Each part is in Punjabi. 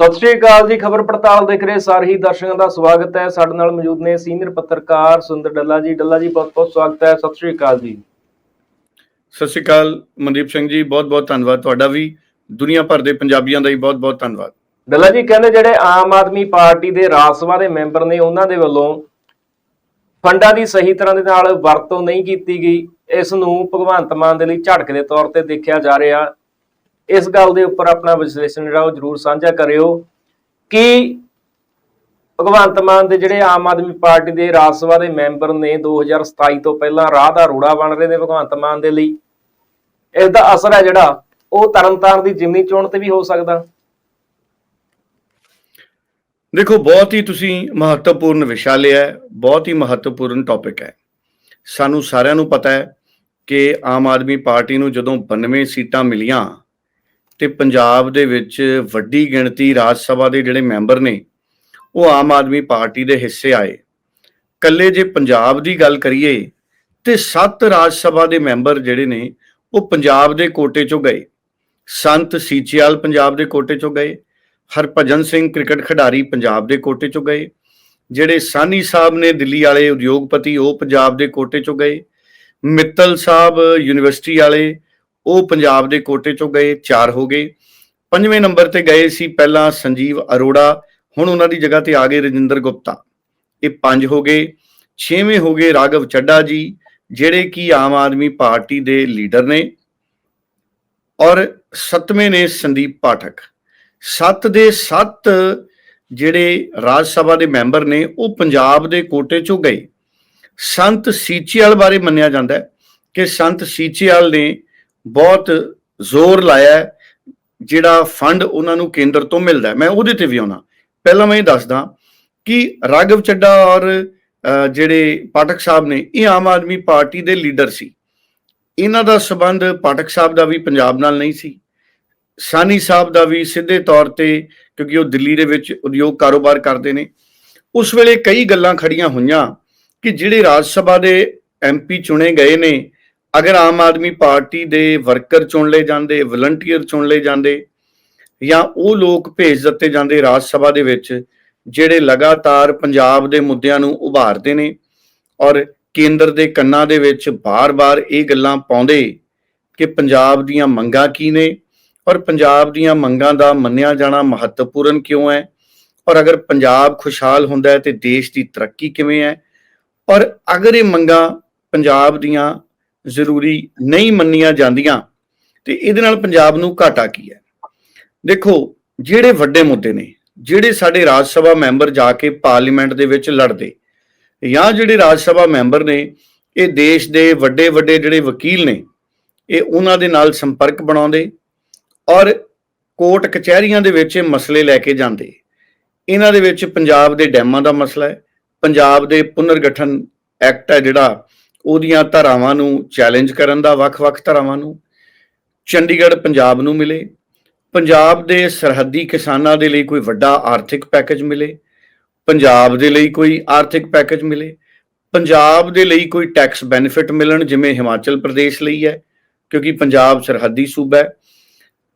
ਸਤਿ ਸ਼੍ਰੀ ਅਕਾਲ ਜੀ ਖਬਰ ਪੜਤਾਲ ਦੇਖ ਰਹੇ ਸਾਰੇ ਹੀ ਦਰਸ਼ਕਾਂ ਦਾ ਸਵਾਗਤ ਹੈ। ਸਾਡੇ ਨਾਲ ਮੌਜੂਦ ਨੇ ਸੀਨੀਅਰ ਪੱਤਰਕਾਰ ਸੁੰਦਰ ਡੱਲਾ ਜੀ। ਡੱਲਾ ਜੀ ਬਹੁਤ ਬਹੁਤ ਸਵਾਗਤ ਹੈ। ਸਤਿ ਸ਼੍ਰੀ ਅਕਾਲ ਜੀ। ਸਤਿ ਸ਼੍ਰੀ ਅਕਾਲ ਮਨਦੀਪ ਸਿੰਘ ਜੀ ਬਹੁਤ ਬਹੁਤ ਧੰਨਵਾਦ ਤੁਹਾਡਾ ਵੀ। ਦੁਨੀਆ ਭਰ ਦੇ ਪੰਜਾਬੀਆਂ ਦਾ ਵੀ ਬਹੁਤ ਬਹੁਤ ਧੰਨਵਾਦ। ਡੱਲਾ ਜੀ ਕਹਿੰਦੇ ਜਿਹੜੇ ਆਮ ਆਦਮੀ ਪਾਰਟੀ ਦੇ ਰਾਜ ਸਭਾ ਦੇ ਮੈਂਬਰ ਨੇ ਉਹਨਾਂ ਦੇ ਵੱਲੋਂ ਫੰਡਾਂ ਦੀ ਸਹੀ ਤਰ੍ਹਾਂ ਦੇ ਨਾਲ ਵਰਤੋਂ ਨਹੀਂ ਕੀਤੀ ਗਈ। ਇਸ ਨੂੰ ਭਗਵੰਤ ਮਾਨ ਦੇ ਲਈ ਝਟਕ ਦੇ ਤੌਰ ਤੇ ਦੇਖਿਆ ਜਾ ਰਿਹਾ। ਇਸ ਗੱਲ ਦੇ ਉੱਪਰ ਆਪਣਾ ਵਿਸ਼ਲੇਸ਼ਣ ਜਿਹੜਾ ਉਹ ਜਰੂਰ ਸਾਂਝਾ ਕਰਿਓ ਕਿ ਭਗਵੰਤ ਮਾਨ ਦੇ ਜਿਹੜੇ ਆਮ ਆਦਮੀ ਪਾਰਟੀ ਦੇ ਰਾਜ ਸਭਾ ਦੇ ਮੈਂਬਰ ਨੇ 2027 ਤੋਂ ਪਹਿਲਾਂ ਰਾਹ ਦਾ ਰੋੜਾ ਬਣ ਰਹੇ ਨੇ ਭਗਵੰਤ ਮਾਨ ਦੇ ਲਈ, ਇਸ ਦਾ ਅਸਰ ਹੈ ਜਿਹੜਾ, ਉਹ ਤਰਨਤਾਰਨ ਦੀ ਜਿਮਨੀ ਚੋਣ ਤੇ ਵੀ ਹੋ ਸਕਦਾ। ਦੇਖੋ, ਬਹੁਤ ਹੀ ਤੁਸੀਂ ਮਹੱਤਵਪੂਰਨ ਵਿਸ਼ਾ ਲਿਆ ਹੈ, ਬਹੁਤ ਹੀ ਮਹੱਤਵਪੂਰਨ ਟੌਪਿਕ ਹੈ। ਸਾਨੂੰ ਸਾਰਿਆਂ ਨੂੰ ਪਤਾ ਹੈ ਕਿ ਆਮ ਆਦਮੀ ਪਾਰਟੀ ਨੂੰ ਜਦੋਂ 92 ਸੀਟਾਂ ਮਿਲੀਆਂ ਤੇ ਪੰਜਾਬ ਦੇ ਵਿੱਚ ਵੱਡੀ ਗਿਣਤੀ ਰਾਜ ਸਭਾ ਦੇ ਜਿਹੜੇ ਮੈਂਬਰ ਨੇ, ਉਹ ਆਮ ਆਦਮੀ ਪਾਰਟੀ ਦੇ ਹਿੱਸੇ ਆਏ। ਕੱਲੇ ਜੇ ਪੰਜਾਬ ਦੀ ਗੱਲ ਕਰੀਏ ਤੇ ਸੱਤ ਰਾਜ ਸਭਾ ਦੇ ਮੈਂਬਰ ਜਿਹੜੇ ਨੇ, ਉਹ ਪੰਜਾਬ ਦੇ ਕੋਟੇ ਚੋਂ ਗਏ। ਸੰਤ ਸੀਚੇਵਾਲ ਪੰਜਾਬ ਦੇ ਕੋਟੇ ਚੋਂ ਗਏ, ਹਰਭਜਨ ਸਿੰਘ ਕ੍ਰਿਕਟ ਖਿਡਾਰੀ ਪੰਜਾਬ ਦੇ ਕੋਟੇ ਚੋਂ ਗਏ, ਜਿਹੜੇ ਸਾਨੀ ਸਾਹਿਬ ਨੇ ਦਿੱਲੀ ਵਾਲੇ ਉਦਯੋਗਪਤੀ ਉਹ ਪੰਜਾਬ ਦੇ ਕੋਟੇ ਚੋਂ ਗਏ, ਮਿੱਤਲ ਸਾਹਿਬ ਯੂਨੀਵਰਸਿਟੀ ਵਾਲੇ ਉਹ ਪੰਜਾਬ ਦੇ ਕੋਟੇ ਚੋਂ ਗਏ, ਚਾਰ ਹੋ ਗਏ। ਪੰਜਵੇਂ ਨੰਬਰ ਤੇ ਗਏ ਸੀ ਪਹਿਲਾਂ ਸੰਜੀਵ ਅਰੋੜਾ, ਹੁਣ ਉਹਨਾਂ ਦੀ ਜਗ੍ਹਾ ਤੇ ਆ ਗਏ ਰਜਿੰਦਰ ਗੁਪਤਾ। ਇਹ ਪੰਜ ਹੋ ਗਏ। ਛੇਵੇਂ ਹੋ ਗਏ ਰਾਘਵ ਚੱਡਾ ਜੀ, ਜਿਹੜੇ ਕਿ ਆਮ ਆਦਮੀ ਪਾਰਟੀ ਦੇ ਲੀਡਰ ਨੇ। ਔਰ ਸੱਤਵੇਂ ਨੇ ਸੰਦੀਪ ਪਾਠਕ। ਸੱਤ ਦੇ ਸੱਤ ਜਿਹੜੇ ਰਾਜ ਸਭਾ ਦੇ ਮੈਂਬਰ ਨੇ, ਉਹ ਪੰਜਾਬ ਦੇ ਕੋਟੇ ਚੋਂ ਗਏ। ਸੰਤ ਸੀਚੇਵਾਲ ਬਾਰੇ ਮੰਨਿਆ ਜਾਂਦਾ ਹੈ ਕਿ ਸੰਤ ਸੀਚੇਵਾਲ ਨੇ ਬਹੁਤ ਜ਼ੋਰ ਲਾਇਆ ਜਿਹੜਾ ਫੰਡ ਉਹਨਾਂ ਨੂੰ ਕੇਂਦਰ ਤੋਂ ਮਿਲਦਾ ਮੈਂ ਉਹਦੇ ਤੇ ਵੀ ਆਉਣਾ। ਪਹਿਲਾਂ ਮੈਂ ਇਹ ਦੱਸਦਾ ਕਿ ਰਾਘਵ ਚੱਡਾ ਔਰ ਜਿਹੜੇ ਪਾਠਕ ਸਾਹਿਬ ਨੇ, ਇਹ ਆਮ ਆਦਮੀ ਪਾਰਟੀ ਦੇ ਲੀਡਰ ਸੀ। ਇਹਨਾਂ ਦਾ ਸਬੰਧ ਪਾਠਕ ਸਾਹਿਬ ਦਾ ਵੀ ਪੰਜਾਬ ਨਾਲ ਨਹੀਂ ਸੀ। ਸਾਨੀ ਸਾਹਿਬ ਦਾ ਵੀ ਸਿੱਧੇ ਤੌਰ ਤੇ, ਕਿਉਂਕਿ ਉਹ ਦਿੱਲੀ ਦੇ ਵਿੱਚ ਉਦਯੋਗ ਕਾਰੋਬਾਰ ਕਰਦੇ ਨੇ। ਉਸ ਵੇਲੇ ਕਈ ਗੱਲਾਂ ਖੜੀਆਂ ਹੋਈਆਂ ਕਿ ਜਿਹੜੇ ਰਾਜ ਸਭਾ ਦੇ ਐਮਪੀ ਚੁਣੇ ਗਏ ਨੇ ਅਗਰ ਆਮ ਆਦਮੀ ਪਾਰਟੀ ਦੇ ਵਰਕਰ ਚੁਣ ਲਏ ਜਾਂਦੇ ਵਲੰਟੀਅਰ ਚੁਣ ਲਏ ਜਾਂਦੇ, ਜਾਂ ਉਹ ਲੋਕ ਭੇਜ ਦਿੱਤੇ ਜਾਂਦੇ ਰਾਜ ਸਭਾ ਦੇ ਵਿੱਚ, ਜਿਹੜੇ ਲਗਾਤਾਰ ਪੰਜਾਬ ਦੇ ਮੁੱਦਿਆਂ ਨੂੰ ਉਭਾਰਦੇ ਨੇ ਔਰ ਕੇਂਦਰ ਦੇ ਕੰਨਾਂ ਦੇ ਵਿੱਚ ਬਾਰ-ਬਾਰ ਇਹ ਗੱਲਾਂ ਪਾਉਂਦੇ ਕਿ ਪੰਜਾਬ ਦੀਆਂ ਮੰਗਾਂ ਕੀ ਨੇ ਔਰ ਪੰਜਾਬ ਦੀਆਂ ਮੰਗਾਂ ਦਾ ਮੰਨਿਆ ਜਾਣਾ ਮਹੱਤਵਪੂਰਨ ਕਿਉਂ ਹੈ? ਔਰ ਅਗਰ ਪੰਜਾਬ ਖੁਸ਼ਹਾਲ ਹੁੰਦਾ ਹੈ ਤੇ ਦੇਸ਼ ਦੀ ਤਰੱਕੀ ਕਿਵੇਂ ਹੈ? ਔਰ ਅਗਰ ਇਹ ਮੰਗਾਂ ਪੰਜਾਬ ਦੀਆਂ ਜ਼ਰੂਰੀ ਨਹੀਂ ਮੰਨੀਆਂ ਜਾਂਦੀਆਂ। ਤੇ ਇਹਦੇ ਨਾਲ ਪੰਜਾਬ ਨੂੰ ਘਾਟਾ ਕੀ ਹੈ? ਦੇਖੋ, ਜਿਹੜੇ ਵੱਡੇ ਮੁੱਦੇ ਨੇ, ਜਿਹੜੇ ਸਾਡੇ ਰਾਜ ਸਭਾ ਮੈਂਬਰ ਜਾ ਕੇ ਪਾਰਲੀਮੈਂਟ ਦੇ ਵਿੱਚ ਲੜਦੇ, ਜਾਂ ਜਿਹੜੇ ਰਾਜ ਸਭਾ ਮੈਂਬਰ ਨੇ, ਇਹ ਦੇਸ਼ ਦੇ ਵੱਡੇ ਵੱਡੇ ਜਿਹੜੇ ਵਕੀਲ ਨੇ, ਇਹ ਉਹਨਾਂ ਦੇ ਨਾਲ ਸੰਪਰਕ ਬਣਾਉਂਦੇ ਔਰ ਕੋਰਟ ਕਚਹਿਰੀਆਂ ਦੇ ਵਿੱਚ ਇਹ ਮਸਲੇ ਲੈ ਕੇ ਜਾਂਦੇ। ਇਹਨਾਂ ਦੇ ਵਿੱਚ ਪੰਜਾਬ ਦੇ ਡੈਮਾਂ ਦਾ ਮਸਲਾ ਹੈ, ਪੰਜਾਬ ਦੇ ਪੁਨਰਗਠਨ ਐਕਟ ਹੈ ਜਿਹੜਾ ਉਹਦੀਆਂ ਧਾਰਾਵਾਂ ਨੂੰ ਚੈਲੰਜ ਕਰਨ ਦਾ ਵੱਖ-ਵੱਖ ਧਾਰਾਵਾਂ ਨੂੰ, ਚੰਡੀਗੜ੍ਹ ਪੰਜਾਬ ਨੂੰ ਮਿਲੇ, ਪੰਜਾਬ ਦੇ ਸਰਹੱਦੀ ਕਿਸਾਨਾਂ ਦੇ ਲਈ ਕੋਈ ਵੱਡਾ ਆਰਥਿਕ ਪੈਕੇਜ ਮਿਲੇ, ਪੰਜਾਬ ਦੇ ਲਈ ਕੋਈ ਆਰਥਿਕ ਪੈਕੇਜ ਮਿਲੇ, ਪੰਜਾਬ ਦੇ ਲਈ ਕੋਈ ਟੈਕਸ ਬੈਨੀਫਿਟ ਮਿਲਣ ਜਿਵੇਂ ਹਿਮਾਚਲ ਪ੍ਰਦੇਸ਼ ਲਈ ਹੈ, ਕਿਉਂਕਿ ਪੰਜਾਬ ਸਰਹੱਦੀ ਸੂਬਾ ਹੈ,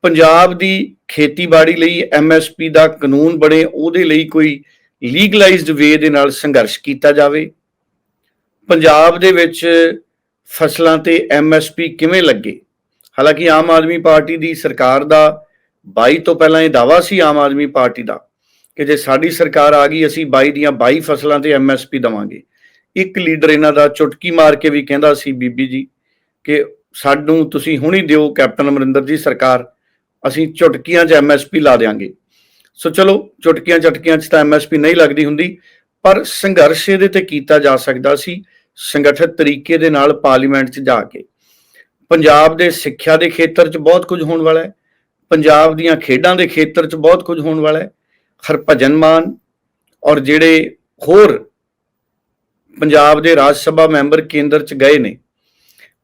ਪੰਜਾਬ ਦੀ ਖੇਤੀਬਾੜੀ ਲਈ ਐਮਐਸਪੀ ਦਾ ਕਾਨੂੰਨ ਬਣੇ, ਉਹਦੇ ਲਈ ਕੋਈ ਲੀਗਲਾਈਜ਼ਡ ਵੇ ਦੇ ਨਾਲ ਸੰਘਰਸ਼ ਕੀਤਾ ਜਾਵੇ ਪੰਜਾਬ ਦੇ ਵਿੱਚ ਫਸਲਾਂ ਤੇ ਐਮਐਸਪੀ ਕਿਵੇਂ ਲੱਗੇ? ਹਾਲਾਂਕਿ ਆਮ ਆਦਮੀ ਪਾਰਟੀ ਦੀ ਸਰਕਾਰ ਦਾ 22 ਤੋਂ ਪਹਿਲਾਂ ਇਹ ਦਾਵਾ ਸੀ ਆਮ ਆਦਮੀ ਪਾਰਟੀ ਦਾ ਕਿ ਜੇ ਸਾਡੀ ਸਰਕਾਰ ਆ ਗਈ, ਅਸੀਂ 22 ਦੀਆਂ 22 ਫਸਲਾਂ ਤੇ ਐਮਐਸਪੀ ਦਵਾਂਗੇ। ਇੱਕ ਲੀਡਰ ਇਹਨਾਂ ਦਾ ਚੁਟਕੀ ਮਾਰ ਕੇ ਵੀ ਕਹਿੰਦਾ ਸੀ ਬੀਬੀ ਜੀ ਕਿ ਸਾਨੂੰ ਤੁਸੀਂ ਹੁਣੀ ਦਿਓ ਕੈਪਟਨ ਅਮਰਿੰਦਰ ਜੀ ਸਰਕਾਰ, ਅਸੀਂ ਚੁਟਕੀਆਂ 'ਚ ਐਮਐਸਪੀ ਲਾ ਦੇਾਂਗੇ ਸੋ ਚਲੋ ਚੁਟਕੀਆਂ ਚਟਕੀਆਂ 'ਚ ਤਾਂ ਐਮਐਸਪੀ ਨਹੀਂ ਲੱਗਦੀ ਹੁੰਦੀ ਪਰ ਸੰਘਰਸ਼ ਇਹਦੇ ਤੇ ਕੀਤਾ ਜਾ ਸਕਦਾ ਸੀ ਸੰਗਠਿਤ ਤਰੀਕੇ ਦੇ ਨਾਲ ਪਾਰਲੀਮੈਂਟ 'ਚ ਜਾ ਕੇ। ਪੰਜਾਬ ਦੇ ਸਿੱਖਿਆ ਦੇ ਖੇਤਰ 'ਚ ਬਹੁਤ ਕੁਝ ਹੋਣ ਵਾਲਾ ਹੈ। ਪੰਜਾਬ ਦੀਆਂ ਖੇਡਾਂ ਦੇ ਖੇਤਰ 'ਚ ਬਹੁਤ ਕੁਝ ਹੋਣ ਵਾਲਾ ਹੈ। ਹਰਭਜਨ ਮਾਨ ਔਰ ਜਿਹੜੇ ਹੋਰ ਪੰਜਾਬ ਦੇ ਰਾਜ ਸਭਾ ਮੈਂਬਰ ਕੇਂਦਰ 'ਚ ਗਏ ਨੇ,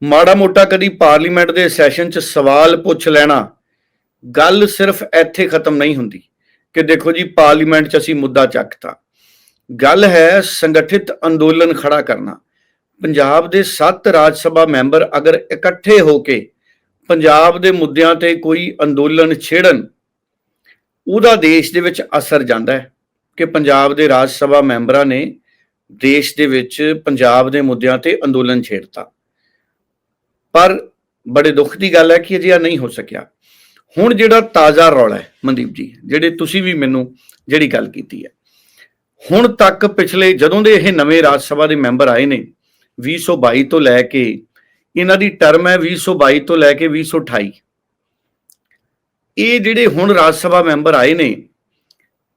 ਮਾੜਾ ਮੋਟਾ ਕਦੀ ਪਾਰਲੀਮੈਂਟ ਦੇ ਸੈਸ਼ਨ 'ਚ ਸਵਾਲ ਪੁੱਛ ਲੈਣਾ, ਗੱਲ ਸਿਰਫ ਇੱਥੇ ਖਤਮ ਨਹੀਂ ਹੁੰਦੀ ਕਿ ਦੇਖੋ ਜੀ ਪਾਰਲੀਮੈਂਟ 'ਚ ਅਸੀਂ ਮੁੱਦਾ ਚੱਕਤਾ। ਗੱਲ ਹੈ ਸੰਗਠਿਤ ਅੰਦੋਲਨ ਖੜਾ ਕਰਨਾ। ਪੰਜਾਬ ਦੇ 7 ਰਾਜ ਸਭਾ ਮੈਂਬਰ ਅਗਰ ਇਕੱਠੇ ਹੋ ਕੇ ਪੰਜਾਬ ਦੇ ਮੁੱਦਿਆਂ ਤੇ ਕੋਈ ਅੰਦੋਲਨ ਛੇੜਨ, ਉਹਦਾ ਦੇਸ਼ ਦੇ ਵਿੱਚ ਅਸਰ ਜਾਂਦਾ ਹੈ ਕਿ ਪੰਜਾਬ ਦੇ ਰਾਜ ਸਭਾ ਮੈਂਬਰਾਂ ਨੇ ਦੇਸ਼ ਦੇ ਵਿੱਚ ਪੰਜਾਬ ਦੇ ਮੁੱਦਿਆਂ ਤੇ ਅੰਦੋਲਨ ਛੇੜਤਾ। ਪਰ ਬੜੇ ਦੁੱਖ ਦੀ ਗੱਲ ਹੈ ਕਿ ਅਜਿਹਾ ਨਹੀਂ ਹੋ ਸਕਿਆ। ਹੁਣ ਜਿਹੜਾ ਤਾਜ਼ਾ ਰੌਲਾ ਹੈ, ਮਨਦੀਪ ਜੀ, ਜਿਹੜੇ ਤੁਸੀਂ ਵੀ ਮੈਨੂੰ ਜਿਹੜੀ ਗੱਲ ਕੀਤੀ ਹੈ ਹੁਣ ਤੱਕ ਪਿਛਲੇ, ਜਦੋਂ ਦੇ ਇਹ ਨਵੇਂ ਰਾਜ ਸਭਾ ਦੇ ਮੈਂਬਰ ਆਏ ਨੇ 2022 ਤੋਂ ਲੈ ਕੇ, ਇਹਨਾਂ ਦੀ ਟਰਮ ਹੈ 2022 ਤੋਂ ਲੈ ਕੇ 2028 ਇਹ ਜਿਹੜੇ ਹੁਣ ਰਾਜ ਸਭਾ ਮੈਂਬਰ ਆਏ ਨੇ,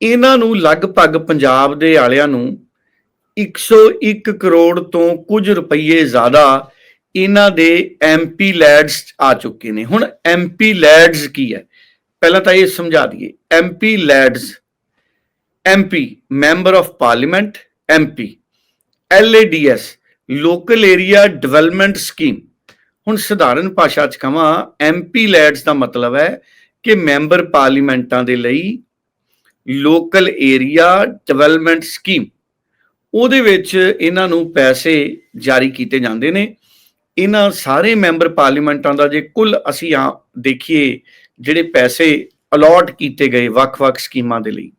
ਇਹਨਾਂ ਨੂੰ ਲਗਭਗ ਪੰਜਾਬ ਦੇ ਆਲਿਆਂ ਨੂੰ 101 ਕਰੋੜ ਤੋਂ ਕੁਝ ਰੁਪਏ ਜ਼ਿਆਦਾ ਇਹਨਾਂ ਦੇ ਐਮਪੀ ਲੈਡਸ ਆ ਚੁੱਕੇ ਨੇ। ਹੁਣ ਐਮਪੀ ਲੈਡਸ ਕੀ ਹੈ? ਪਹਿਲਾਂ ਤਾਂ ਇਹ ਸਮਝਾ ਦਈਏ MP LADS MP member of parliament MP LADS local area development scheme ਹੁਣ ਸਧਾਰਨ ਭਾਸ਼ਾ ਚ ਕਹਾਂ ਐਮਪੀ ਲੈਡਸ ਦਾ ਮਤਲਬ ਹੈ ਕਿ ਮੈਂਬਰ ਪਾਰਲੀਮੈਂਟਾਂ ਦੇ ਲਈ ਲੋਕਲ ਏਰੀਆ ਡਿਵੈਲਪਮੈਂਟ ਸਕੀਮ ਉਹਦੇ ਵਿੱਚ ਇਹਨਾਂ ਨੂੰ ਪੈਸੇ ਜਾਰੀ ਕੀਤੇ ਜਾਂਦੇ ਨੇ। ਇਹਨਾਂ ਸਾਰੇ ਮੈਂਬਰ ਪਾਰਲੀਮੈਂਟਾਂ ਦਾ ਜੇ ਕੁੱਲ ਅਸੀਂ ਆ ਦੇਖੀਏ, ਜਿਹੜੇ ਪੈਸੇ ਅਲਾਟ ਕੀਤੇ ਗਏ ਵੱਖ-ਵੱਖ ਸਕੀਮਾਂ ਦੇ ਲਈ।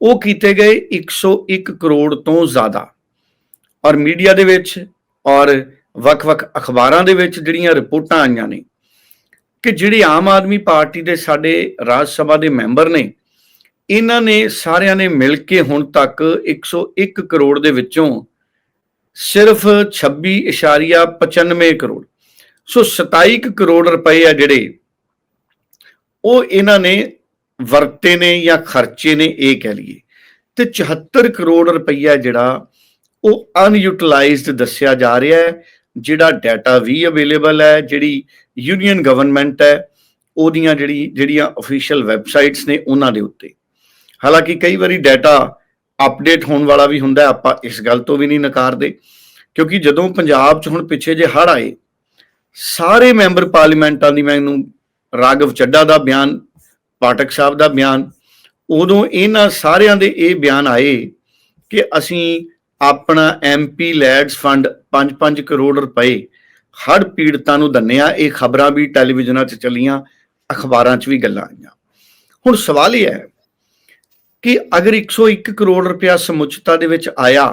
ਉਹ ਕੀਤੇ ਗਏ 101 ਕਰੋੜ ਤੋਂ ਜ਼ਿਆਦਾ। ਔਰ ਮੀਡੀਆ ਦੇ ਵਿੱਚ ਔਰ ਵੱਖ-ਵੱਖ ਅਖਬਾਰਾਂ ਦੇ ਵਿੱਚ ਜਿਹੜੀਆਂ ਰਿਪੋਰਟਾਂ ਆਈਆਂ ਨੇ ਕਿ ਜਿਹੜੇ ਆਮ ਆਦਮੀ ਪਾਰਟੀ ਦੇ ਸਾਡੇ ਰਾਜ ਸਭਾ ਦੇ ਮੈਂਬਰ ਨੇ, ਇਹਨਾਂ ਨੇ ਸਾਰਿਆਂ ਨੇ ਮਿਲ ਕੇ ਹੁਣ ਤੱਕ 101 ਕਰੋੜ ਦੇ ਵਿੱਚੋਂ ਸਿਰਫ 26.95 ਕਰੋੜ, ਸੋ 27 ਕੁ ਕਰੋੜ ਰੁਪਏ ਆ ਜਿਹੜੇ, ਉਹ ਇਹਨਾਂ ਨੇ ਵਰਤੇ ਨੇ ਜਾਂ ਖਰਚੇ ਨੇ, ਇਹ ਕਹਿ ਲਈਏ। ਤੇ 74 ਕਰੋੜ ਰੁਪਈਆ ਜਿਹੜਾ, ਉਹ ਅਨਯੂਟਿਲਾਈਜ਼ਡ ਦੱਸਿਆ ਜਾ ਰਿਹਾ ਹੈ, ਜਿਹੜਾ ਡਾਟਾ ਵੀ ਅਵੇਲੇਬਲ ਹੈ, ਜਿਹੜੀ ਯੂਨੀਅਨ ਗਵਰਨਮੈਂਟ ਹੈ, ਉਹਦੀਆਂ ਜਿਹੜੀ, ਜਿਹੜੀਆਂ ਅਫੀਸ਼ੀਅਲ ਵੈਬਸਾਈਟਸ ਨੇ ਉਹਨਾਂ ਦੇ ਉੱਤੇ। ਹਾਲਾਂਕਿ ਕਈ ਵਾਰੀ ਡਾਟਾ ਅਪਡੇਟ ਹੋਣ ਵਾਲਾ ਵੀ ਹੁੰਦਾ ਆਪਾਂ ਇਸ ਗੱਲ ਤੋਂ ਵੀ ਨਹੀਂ ਨਕਾਰਦੇ, ਕਿਉਂਕਿ ਜਦੋਂ ਪੰਜਾਬ 'ਚ ਹੁਣ ਪਿੱਛੇ ਜੇ ਹੜ ਆਏ, ਸਾਰੇ ਮੈਂਬਰ ਪਾਰਲੀਮੈਂਟਾਂ ਦੀ ਮੈਨੂੰ ਰਾਗਵ ਚੱਡਾ ਦਾ ਬਿਆਨ ਪਾਠਕ ਸਾਹਿਬ ਦਾ ਬਿਆਨ, ਉਦੋਂ ਇਹਨਾਂ ਸਾਰਿਆਂ ਦੇ ਇਹ ਬਿਆਨ ਆਏ ਕਿ ਅਸੀਂ ਆਪਣਾ ਐਮਪੀ ਲੈਡਸ ਫੰਡ 5-5 ਕਰੋੜ ਰੁਪਏ ਹੜ ਪੀੜਤਾਂ ਨੂੰ ਦੰਨਿਆ ਇਹ ਖਬਰਾਂ ਵੀ ਟੈਲੀਵਿਜ਼ਨਾਂ 'ਚ ਚੱਲੀਆਂ, ਅਖਬਾਰਾਂ 'ਚ ਵੀ ਗੱਲਾਂ ਆਈਆਂ। ਹੁਣ ਸਵਾਲ ਇਹ ਹੈ ਕਿ ਅਗਰ 101 ਕਰੋੜ ਰੁਪਇਆ ਸਮੁੱਚਤਾ ਦੇ ਵਿੱਚ ਆਇਆ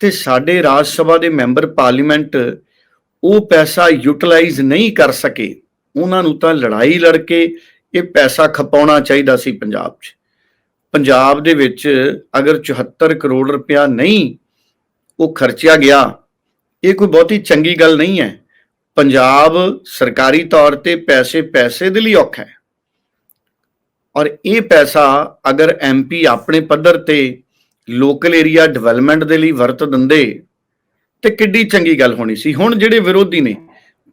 ਤੇ ਸਾਡੇ ਰਾਜ ਸਭਾ ਦੇ ਮੈਂਬਰ ਪਾਰਲੀਮੈਂਟ ਉਹ ਪੈਸਾ ਯੂਟਿਲਾਈਜ਼ ਨਹੀਂ ਕਰ ਸਕੇ, ਉਹਨਾਂ ਨੂੰ ਤਾਂ ਲੜਾਈ ਲੜ ਕੇ ਇਹ ਪੈਸਾ ਖਪਾਉਣਾ ਚਾਹੀਦਾ ਸੀ ਪੰਜਾਬ 'ਚ। ਪੰਜਾਬ ਦੇ ਵਿੱਚ ਅਗਰ 74 ਕਰੋੜ ਰੁਪਇਆ ਨਹੀਂ ਉਹ ਖਰਚਿਆ ਗਿਆ, ਇਹ ਕੋਈ ਬਹੁਤੀ ਚੰਗੀ ਗੱਲ ਨਹੀਂ ਹੈ। ਪੰਜਾਬ ਸਰਕਾਰੀ ਤੌਰ ਤੇ ਪੈਸੇ ਪੈਸੇ ਦੇ ਲਈ ਔਖਾ ਹੈ। ਔਰ ਇਹ ਪੈਸਾ ਅਗਰ ਐਮਪੀ ਆਪਣੇ ਪੱਧਰ ਤੇ ਲੋਕਲ ਏਰੀਆ ਡਿਵੈਲਪਮੈਂਟ ਦੇ ਲਈ ਵਰਤ ਦਿੰਦੇ, ਤੇ ਕਿੱਡੀ ਚੰਗੀ ਗੱਲ ਹੋਣੀ ਸੀ। ਹੁਣ ਜਿਹੜੇ ਵਿਰੋਧੀ ਨੇ,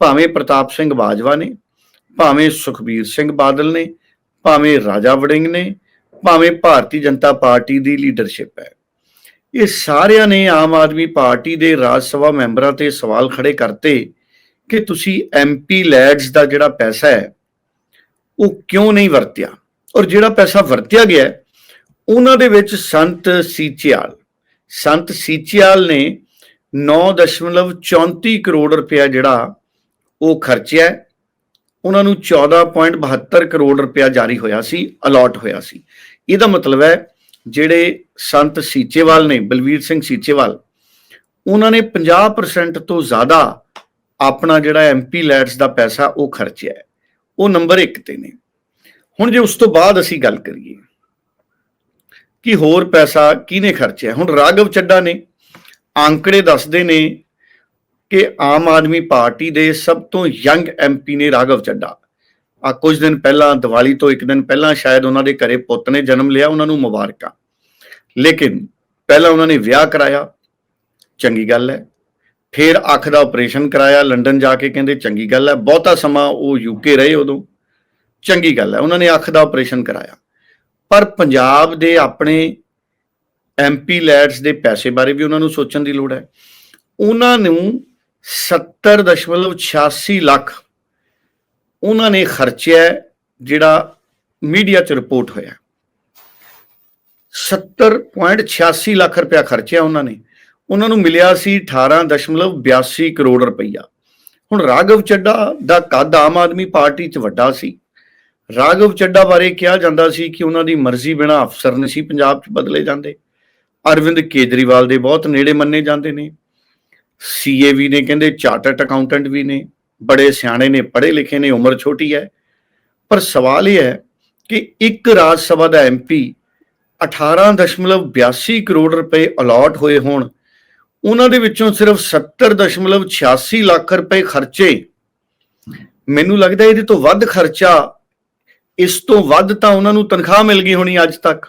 ਭਾਵੇਂ ਪ੍ਰਤਾਪ ਸਿੰਘ ਬਾਜਵਾ ਨੇ ਭਾਵੇਂ ਸੁਖਬੀਰ ਸਿੰਘ ਬਾਦਲ ਨੇ, ਭਾਵੇਂ ਰਾਜਾ ਵੜਿੰਗ ਨੇ, ਭਾਵੇਂ ਭਾਰਤੀ ਜਨਤਾ ਪਾਰਟੀ ਦੀ ਲੀਡਰਸ਼ਿਪ ਹੈ। ਇਹ ਸਾਰਿਆਂ ਨੇ ਆਮ ਆਦਮੀ ਪਾਰਟੀ ਦੇ ਰਾਜ ਸਭਾ ਮੈਂਬਰਾਂ ਤੇ ਸਵਾਲ ਖੜੇ ਕਰਤੇ ਕਿ ਤੁਸੀਂ ਐਮਪੀ ਲੈਡਸ ਦਾ ਜਿਹੜਾ ਪੈਸਾ ਹੈ, ਉਹ ਕਿਉਂ ਨਹੀਂ ਵਰਤਿਆ? ਔਰ ਜਿਹੜਾ ਪੈਸਾ ਵਰਤਿਆ ਗਿਆ, ਉਹਨਾਂ ਦੇ ਵਿੱਚ ਸੰਤ ਸੀਚਿਆਲ ਸੰਤ ਸੀਚਿਆਲ ਨੇ 9.34 ਕਰੋੜ ਰੁਪਇਆ ਜਿਹੜਾ ਉਹ ਖਰਚਿਆ ਉਹਨਾਂ ਨੂੰ 14.72 ਕਰੋੜ ਰੁਪਇਆ ਜਾਰੀ ਹੋਇਆ ਸੀ ਅਲਾਟ ਹੋਇਆ ਸੀ। ਇਹਦਾ ਮਤਲਬ ਹੈ, ਜਿਹੜੇ ਸੰਤ ਸੀਚੇਵਾਲ ਨੇ, ਬਲਵੀਰ ਸਿੰਘ ਸੀਚੇਵਾਲ, ਉਹਨਾਂ ਨੇ 50% ਤੋਂ ਜ਼ਿਆਦਾ ਆਪਣਾ ਜਿਹੜਾ ਐਮਪੀ ਲੈਟਸ ਦਾ ਪੈਸਾ ਉਹ ਖਰਚਿਆ ਉਹ ਨੰਬਰ 1 ਤੇ ਨੇ। ਹੁਣ ਜੇ ਉਸ ਤੋਂ ਬਾਅਦ ਅਸੀਂ ਗੱਲ ਕਰੀਏ ਕਿ ਹੋਰ ਪੈਸਾ ਕਿਹਨੇ ਖਰਚਿਆ? ਹੁਣ ਰਾਘਵ ਚੱਡਾ ਨੇ ਆંકੜੇ ਦੱਸਦੇ ਨੇ ਕਿ ਆਮ ਆਦਮੀ ਪਾਰਟੀ ਦੇ ਸਭ ਤੋਂ ਯੰਗ ਐਮਪੀ ਨੇ ਰਾਘਵ ਚੱਡਾ। ਆ ਕੁਝ ਦਿਨ ਪਹਿਲਾਂ, ਦੀਵਾਲੀ ਤੋਂ ਇੱਕ ਦਿਨ ਪਹਿਲਾਂ ਸ਼ਾਇਦ ਉਹਨਾਂ ਦੇ ਘਰੇ ਪੁੱਤ ਨੇ ਜਨਮ ਲਿਆ, ਉਹਨਾਂ ਨੂੰ ਮੁਬਾਰਕਾਂ। ਲੇਕਿਨ ਪਹਿਲਾਂ ਉਹਨਾਂ ਨੇ ਵਿਆਹ ਕਰਾਇਆ, ਚੰਗੀ ਗੱਲ ਹੈ। ਫਿਰ ਅੱਖ ਦਾ ਆਪਰੇਸ਼ਨ ਕਰਾਇਆ, ਲੰਡਨ ਜਾ ਕੇ ਕਹਿੰਦੇ ਚੰਗੀ ਗੱਲ ਹੈ। ਬਹੁਤਾ ਸਮਾਂ ਉਹ ਯੂਕੇ ਰਹੇ ਉਦੋਂ। ਚੰਗੀ ਗੱਲ ਹੈ, ਉਹਨਾਂ ਨੇ ਅੱਖ ਦਾ ਆਪਰੇਸ਼ਨ ਕਰਾਇਆ। ਪਰ ਪੰਜਾਬ ਦੇ ਆਪਣੇ ਐਮਪੀ ਲੈਡਸ ਦੇ ਪੈਸੇ ਬਾਰੇ ਵੀ ਉਹਨਾਂ ਨੂੰ ਸੋਚਣ ਦੀ ਲੋੜ ਹੈ। ਉਹਨਾਂ ਨੂੰ 70.86 ਲੱਖ ਉਹਨਾਂ ਨੇ ਖਰਚਿਆ ਜਿਹੜਾ ਮੀਡੀਆ 'ਚ ਰਿਪੋਰਟ ਹੋਇਆ 70.86 ਲੱਖ ਰੁਪਇਆ ਖਰਚਿਆ ਉਹਨਾਂ ਨੇ। ਉਹਨਾਂ ਨੂੰ ਮਿਲਿਆ ਸੀ 18.82 ਕਰੋੜ ਰੁਪਈਆ। ਹੁਣ ਰਾਘਵ ਚੱਡਾ ਦਾ ਕੱਦ ਆਮ ਆਦਮੀ ਪਾਰਟੀ 'ਚ ਵੱਡਾ ਸੀ। ਰਾਘਵ ਚੱਡਾ ਬਾਰੇ ਕਿਹਾ ਜਾਂਦਾ ਸੀ ਕਿ ਉਹਨਾਂ ਦੀ ਮਰਜ਼ੀ ਬਿਨਾ ਅਫਸਰ ਨਹੀਂ ਸੀ ਪੰਜਾਬ 'ਚ ਬਦਲੇ ਜਾਂਦੇ। ਅਰਵਿੰਦ ਕੇਜਰੀਵਾਲ ਦੇ ਬਹੁਤ ਨੇੜੇ ਮੰਨੇ ਜਾਂਦੇ ਨੇ। ਸੀਏ ਵੀ ਨੇ ਕਹਿੰਦੇ ਚਾਰਟਰਡ ਅਕਾਊਂਟੈਂਟ ਵੀ ਨੇ, ਬੜੇ ਸਿਆਣੇ ਨੇ, ਪੜ੍ਹੇ ਲਿਖੇ ਨੇ, ਉਮਰ ਛੋਟੀ ਹੈ। ਪਰ ਸਵਾਲ ਇਹ ਹੈ ਕਿ ਇੱਕ ਰਾਜ ਸਭਾ ਦਾ ਐਮਪੀ 18.82 ਕਰੋੜ ਰੁਪਏ ਅਲਾਟ ਹੋਏ ਹੋਣ, ਉਹਨਾਂ ਦੇ ਵਿੱਚੋਂ ਸਿਰਫ 70.86 ਲੱਖ ਰੁਪਏ ਖਰਚੇ। ਮੈਨੂੰ ਲੱਗਦਾ ਇਹਦੇ ਤੋਂ ਵੱਧ ਖਰਚਾ, ਇਸ ਤੋਂ ਵੱਧ ਤਾਂ ਉਹਨਾਂ ਨੂੰ ਤਨਖਾਹ ਮਿਲ ਗਈ ਹੋਣੀ ਅੱਜ ਤੱਕ।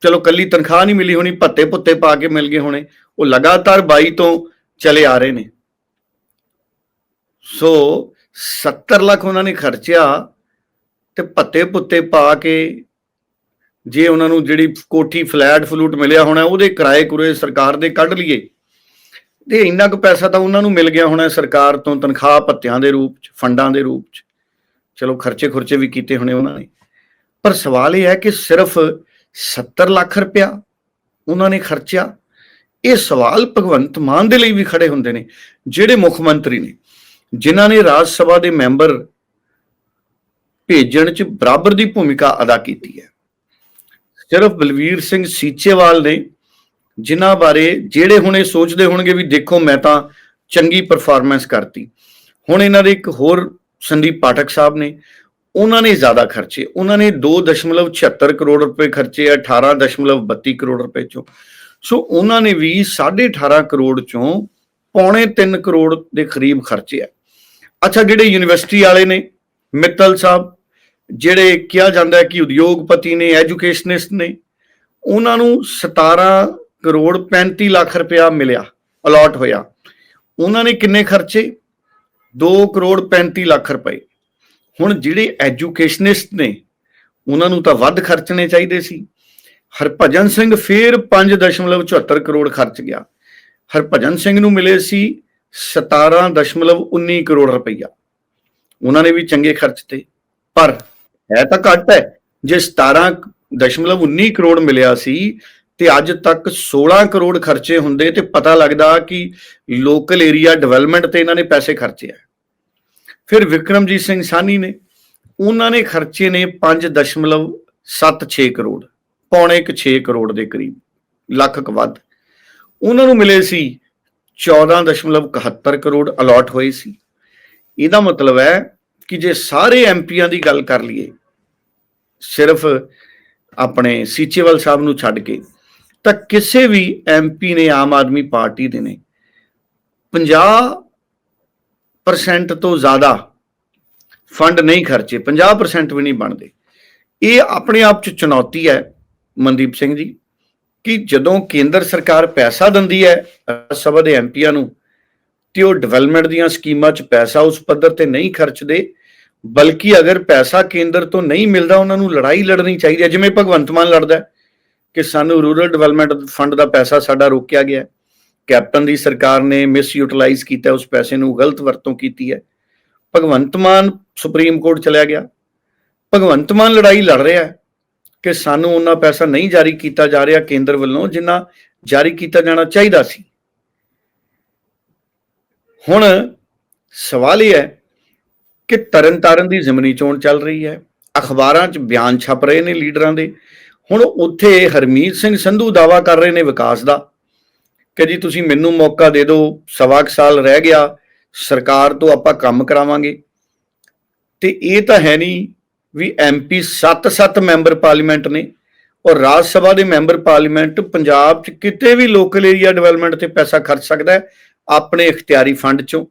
ਚਲੋ ਕੱਲੀ ਤਨਖਾਹ ਨਹੀਂ ਮਿਲੀ ਹੋਣੀ ਭੱਤੇ ਭੁੱਤੇ ਪਾ ਕੇ ਮਿਲ ਗਏ ਹੋਣੇ। ਉਹ ਲਗਾਤਾਰ 22 ਤੋਂ ਚਲੇ ਆ ਰਹੇ ਨੇ। ਸੋ 70 ਲੱਖ ਉਹਨਾਂ ਨੇ ਖਰਚਿਆ ਤੇ ਭੱਤੇ ਪੁੱਤੇ ਪਾ ਕੇ ਜੇ ਉਹਨਾਂ ਨੂੰ ਜਿਹੜੀ ਕੋਠੀ ਫਲੈਟ ਫਲੂਟ ਮਿਲਿਆ ਹੋਣਾ, ਉਹਦੇ ਕਿਰਾਏ ਕੁਰੇ ਸਰਕਾਰ ਦੇ ਕੱਢ ਲਈਏ। ਤੇ ਇੰਨਾ ਕੁ ਪੈਸਾ ਤਾਂ ਉਹਨਾਂ ਨੂੰ ਮਿਲ ਗਿਆ ਹੋਣਾ ਸਰਕਾਰ ਤੋਂ ਤਨਖਾਹ ਭੱਤਿਆਂ ਦੇ ਰੂਪ ਚ, ਫੰਡਾਂ ਦੇ ਰੂਪ ਚ। ਚਲੋ ਖਰਚੇ ਖੁਰਚੇ ਵੀ ਕੀਤੇ ਹੋਣੇ ਉਹਨਾਂ ਨੇ। ਪਰ ਸਵਾਲ ਇਹ ਹੈ ਕਿ ਸਿਰਫ 70 ਲੱਖ ਰੁਪਇਆ ਉਹਨਾਂ ਨੇ ਖਰਚਿਆ। ਇਹ ਸਵਾਲ ਭਗਵੰਤ ਮਾਨ ਦੇ ਲਈ ਵੀ ਖੜੇ ਹੁੰਦੇ ਨੇ, ਜਿਹੜੇ ਮੁੱਖ ਮੰਤਰੀ ਨੇ, ਜਿਨ੍ਹਾਂ ਨੇ ਰਾਜ ਸਭਾ ਦੇ ਮੈਂਬਰ ਭੇਜਣ 'ਚ ਬਰਾਬਰ ਦੀ ਭੂਮਿਕਾ ਅਦਾ ਕੀਤੀ ਹੈ। ਸਿਰਫ ਬਲਵੀਰ ਸਿੰਘ ਸੀਚੇਵਾਲ ਨੇ, ਜਿਨ੍ਹਾਂ ਬਾਰੇ ਜਿਹੜੇ ਹੁਣ ਇਹ ਸੋਚਦੇ ਹੋਣਗੇ ਵੀ ਦੇਖੋ ਮੈਂ ਤਾਂ ਚੰਗੀ ਪਰਫਾਰਮੈਂਸ ਕਰਤੀ। ਹੁਣ ਇਹਨਾਂ ਦੇ ਇੱਕ ਹੋਰ ਸੰਦੀਪ ਪਾਠਕ ਸਾਹਿਬ ਨੇ, ਉਹਨਾਂ ਨੇ ਜ਼ਿਆਦਾ ਖਰਚੇ, ਉਹਨਾਂ ਨੇ 2.76 ਕਰੋੜ ਰੁਪਏ ਖਰਚੇ ਆ 18.32 ਕਰੋੜ ਰੁਪਏ ਚੋਂ। ਸੋ ਉਹਨਾਂ ਨੇ ਵੀ 18.5 ਕਰੋੜ ਚੋਂ ਪੌਣੇ 3 ਕਰੋੜ ਦੇ ਕਰੀਬ ਖਰਚੇ ਆ। ਅੱਛਾ, ਜਿਹੜੇ ਯੂਨੀਵਰਸਿਟੀ ਵਾਲੇ ਨੇ, ਮਿੱਤਲ ਸਾਹਿਬ, ਜਿਹੜੇ ਕਿਹਾ ਜਾਂਦਾ ਕਿ ਉਦਯੋਗਪਤੀ ਨੇ, ਐਜੂਕੇਸ਼ਨਿਸਟ ਨੇ, ਉਹਨਾਂ ਨੂੰ 17 ਕਰੋੜ 35 ਲੱਖ ਰੁਪਇਆ ਮਿਲਿਆ, ਅਲਾਟ ਹੋਇਆ। ਉਹਨਾਂ ਨੇ ਕਿੰਨੇ ਖਰਚੇ? 2 ਕਰੋੜ 35 ਲੱਖ ਰੁਪਏ। ਹੁਣ ਜਿਹੜੇ ਐਜੂਕੇਸ਼ਨਿਸਟ ਨੇ, ਉਹਨਾਂ ਨੂੰ ਤਾਂ ਵੱਧ ਖਰਚਣੇ ਚਾਹੀਦੇ ਸੀ। ਹਰਭਜਨ ਸਿੰਘ ਫੇਰ 5.74 ਕਰੋੜ ਖਰਚ ਗਿਆ। ਹਰਭਜਨ ਸਿੰਘ ਨੂੰ ਮਿਲੇ ਸੀ 17.19 ਕਰੋੜ ਰੁਪਈਆ। ਉਹਨਾਂ ਨੇ ਵੀ ਚੰਗੇ ਖਰਚ ਤੇ। ਪਰ ਹੈ ਤਾਂ ਘੱਟ ਹੈ, ਜੇ 17.19 ਕਰੋੜ ਮਿਲਿਆ ਸੀ, ਤੇ ਅੱਜ ਤੱਕ 16 ਕਰੋੜ ਖਰਚੇ ਹੁੰਦੇ ਤੇ ਪਤਾ ਲੱਗਦਾ ਕਿ ਲੋਕਲ ਏਰੀਆ ਡਿਵੈਲਪਮੈਂਟ ਤੇ ਇਹਨਾਂ ਨੇ ਪੈਸੇ ਖਰਚੇ ਆ। ਫਿਰ ਵਿਕਰਮਜੀਤ ਸਿੰਘ ਸਾਨੀ ਨੇ, ਉਹਨਾਂ ਨੇ ਖਰਚੇ ਨੇ 5.76 ਕਰੋੜ। ਪੌਣੇ ਕੁ 6 ਕਰੋੜ ਦੇ ਕਰੀਬ, ਲੱਖ ਕੁ ਵੱਧ। ਉਹਨਾਂ ਨੂੰ ਮਿਲੇ ਸੀ 14.71 ਕਰੋੜ ਅਲਾਟ ਹੋਏ ਸੀ। ਇਹਦਾ ਮਤਲਬ ਹੈ ਕਿ ਜੇ ਸਾਰੇ ਐਮਪੀਆਂ ਦੀ ਗੱਲ ਕਰ ਲਈਏ, ਸਿਰਫ ਆਪਣੇ ਸੀਚੇਵਾਲ ਸਾਹਿਬ ਨੂੰ ਛੱਡ ਕੇ, ਤਾਂ ਕਿਸੇ ਵੀ ਐਮਪੀ ਨੇ ਆਮ ਆਦਮੀ ਪਾਰਟੀ ਦੇ ਨੇ 50% ਤੋਂ ਜ਼ਿਆਦਾ ਫੰਡ ਨਹੀਂ ਖਰਚੇ 50% ਵੀ ਨਹੀਂ ਬਣਦੇ। ਇਹ ਆਪਣੇ ਆਪ ਚ ਚੁਣੌਤੀ ਹੈ ਮਨਦੀਪ ਸਿੰਘ ਜੀ, ਕਿ ਜਦੋਂ ਕੇਂਦਰ ਸਰਕਾਰ ਪੈਸਾ ਦਿੰਦੀ ਹੈ ਰਾਜ ਸਭਾ ਦੇ ਐਮਪੀਆਂ ਨੂੰ, ਤੇ ਉਹ ਡਿਵੈਲਪਮੈਂਟ ਦੀਆਂ ਸਕੀਮਾਂ 'ਚ ਪੈਸਾ ਉਸ ਪੱਧਰ ਤੇ ਨਹੀਂ ਖਰਚਦੇ, ਬਲਕਿ ਅਗਰ ਪੈਸਾ ਕੇਂਦਰ ਤੋਂ ਨਹੀਂ ਮਿਲਦਾ, ਉਹਨਾਂ ਨੂੰ ਲੜਾਈ ਲੜਨੀ ਚਾਹੀਦੀ ਹੈ। ਜਿਵੇਂ ਭਗਵੰਤ ਮਾਨ ਲੜਦਾ ਕਿ ਸਾਨੂੰ ਰੂਰਲ ਡਿਵੈਲਪਮੈਂਟ ਫੰਡ ਦਾ ਪੈਸਾ ਸਾਡਾ ਰੋਕਿਆ ਗਿਆ ਕੈਪਟਨ ਦੀ ਸਰਕਾਰ ਨੇ ਮਿਸ ਯੂਟਿਲਾਈਜ਼ ਕੀਤਾ ਉਸ ਪੈਸੇ ਨੂੰ ਗਲਤ ਵਰਤੋਂ ਕੀਤੀ ਹੈ। ਭਗਵੰਤ ਮਾਨ ਸੁਪਰੀਮ ਕੋਰਟ ਚਲਿਆ ਗਿਆ। ਭਗਵੰਤ ਮਾਨ ਲੜਾਈ ਲੜ ਰਿਹਾ ਹੈ। ਕਿ ਸਾਨੂੰ ਉਹਨਾਂ ਪੈਸਾ ਨਹੀਂ ਜਾਰੀ ਕੀਤਾ ਜਾ ਰਿਹਾ ਕੇਂਦਰ ਵੱਲੋਂ, ਜਿੰਨਾ ਜਾਰੀ ਕੀਤਾ ਜਾਣਾ ਚਾਹੀਦਾ ਸੀ। ਹੁਣ ਸਵਾਲ ਇਹ ਹੈ ਕਿ ਤਰਨਤਾਰਨ ਦੀ ਜ਼ਮਨੀ ਚੋਣ ਚੱਲ ਰਹੀ ਹੈ। ਅਖਬਾਰਾਂ 'ਚ ਬਿਆਨ ਛਪ ਰਹੇ ਨੇ ਲੀਡਰਾਂ ਦੇ। ਹੁਣ ਉੱਥੇ ਹਰਮੀਤ ਸਿੰਘ ਸੰਧੂ ਦਾਵਾ ਕਰ ਰਹੇ ਨੇ ਵਿਕਾਸ ਦਾ ਕਿ ਜੀ ਤੁਸੀਂ ਮੈਨੂੰ ਮੌਕਾ ਦੇ ਦਿਓ, ਸਵਾ ਕੁ ਸਾਲ ਰਹਿ ਗਿਆ, ਸਰਕਾਰ ਤੋਂ ਆਪਾਂ ਕੰਮ ਕਰਾਵਾਂਗੇ। ਤੇ ਇਹ ਤਾਂ ਹੈ ਨਹੀਂ ਵੀ ਐਮਪੀ 7-7 ਮੈਂਬਰ ਪਾਰਲੀਮੈਂਟ ਨੇ ਔਰ ਰਾਜ ਸਭਾ ਦੇ ਮੈਂਬਰ ਪਾਰਲੀਮੈਂਟ ਪੰਜਾਬ 'ਚ ਕਿਤੇ ਵੀ ਲੋਕਲ ਏਰੀਆ ਡਿਵੈਲਪਮੈਂਟ ਤੇ ਪੈਸਾ ਖਰਚ ਸਕਦਾ ਹੈ, ਆਪਣੇ ਇਖਤਿਆਰੀ ਫੰਡ 'ਚੋਂ।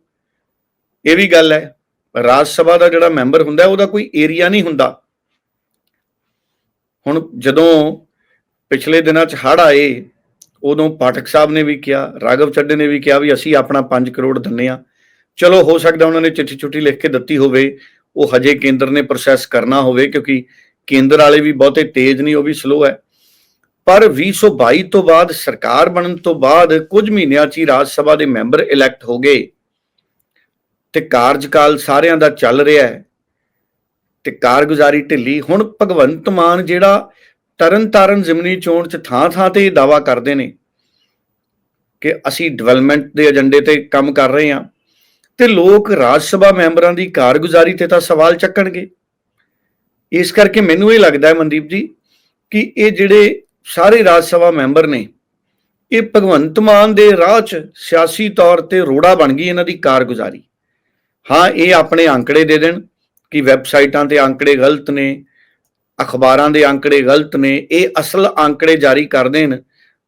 ਇਹ ਵੀ ਗੱਲ ਹੈ, ਰਾਜ ਸਭਾ ਦਾ ਜਿਹੜਾ ਮੈਂਬਰ ਹੁੰਦਾ ਉਹਦਾ ਕੋਈ ਏਰੀਆ ਨਹੀਂ ਹੁੰਦਾ। ਹੁਣ ਜਦੋਂ ਪਿਛਲੇ ਦਿਨਾਂ 'ਚ ਹੜ ਆਏ, ਉਦੋਂ ਪਾਠਕ ਸਾਹਿਬ ਨੇ ਵੀ ਕਿਹਾ, ਰਾਘਵ ਚੱਡੇ ਨੇ ਵੀ ਕਿਹਾ ਵੀ ਅਸੀਂ ਆਪਣਾ 5 ਕਰੋੜ ਦਿੰਨੇ ਆ ਚਲੋ, ਹੋ ਸਕਦਾ ਉਹਨਾਂ ਨੇ ਚਿੱਠੀ ਚੁੱਟੀ ਲਿਖ ਕੇ ਦਿੱਤੀ ਹੋਵੇ ਉਹ ਹਜੇ ਕੇਂਦਰ ਨੇ ਪ੍ਰੋਸੈਸ ਕਰਨਾ ਹੋਵੇ ਕਿਉਂਕਿ ਕੇਂਦਰ ਵਾਲੇ ਵੀ ਬਹੁਤੇ ਤੇਜ਼ ਨਹੀਂ ਉਹ ਵੀ ਸਲੋ ਹੈ। ਪਰ 2022 ਤੋਂ ਬਾਅਦ ਸਰਕਾਰ ਬਣਨ ਤੋਂ ਬਾਅਦ ਕੁਝ ਮਹੀਨਿਆਂ 'ਚ ਹੀ ਰਾਜ ਸਭਾ ਦੇ ਮੈਂਬਰ ਇਲੈਕਟ ਹੋ ਗਏ। ਤੇ ਕਾਰਜਕਾਲ ਸਾਰਿਆਂ ਦਾ ਚੱਲ ਰਿਹਾ ਹੈ। ਤੇ ਕਾਰਗੁਜ਼ਾਰੀ ਢਿੱਲੀ। ਹੁਣ ਭਗਵੰਤ ਮਾਨ ਜਿਹੜਾ ਤਰਨਤਾਰਨ ਜ਼ਿਮਨੀ ਚੋਣ 'ਚ ਥਾਂ-ਥਾਂ ਤੇ ਇਹ ਦਾਵਾ ਕਰਦੇ ਨੇ ਕਿ ਅਸੀਂ ਡਿਵੈਲਪਮੈਂਟ ਦੇ ਏਜੰਡੇ ਤੇ ਕੰਮ ਕਰ ਰਹੇ ਹਾਂ। ਤੇ ਲੋਕ ਰਾਜ ਸਭਾ ਮੈਂਬਰਾਂ ਦੀ ਕਾਰਗੁਜ਼ਾਰੀ ਤੇ ਤਾਂ ਸਵਾਲ ਚੱਕਣਗੇ। ਇਸ ਕਰਕੇ ਮੈਨੂੰ ਇਹ ਲੱਗਦਾ ਹੈ ਮਨਦੀਪ ਜੀ, ਕਿ ਇਹ ਜਿਹੜੇ ਸਾਰੇ ਰਾਜ ਸਭਾ ਮੈਂਬਰ ਨੇ, ਇਹ ਭਗਵੰਤ ਮਾਨ ਦੇ ਰਾਹ 'ਚ ਸਿਆਸੀ ਤੌਰ ਤੇ ਰੋੜਾ ਬਣ ਗਈ ਇਹਨਾਂ ਦੀ ਕਾਰਗੁਜ਼ਾਰੀ। ਹਾਂ, ਇਹ ਆਪਣੇ ਅੰਕੜੇ ਦੇ ਦੇਣ ਕਿ ਵੈਬਸਾਈਟਾਂ ਤੇ ਅੰਕੜੇ ਗਲਤ ਨੇ, ਅਖਬਾਰਾਂ ਦੇ ਅੰਕੜੇ ਗਲਤ ਨੇ, ਇਹ ਅਸਲ ਅੰਕੜੇ ਜਾਰੀ ਕਰ ਦੇਣ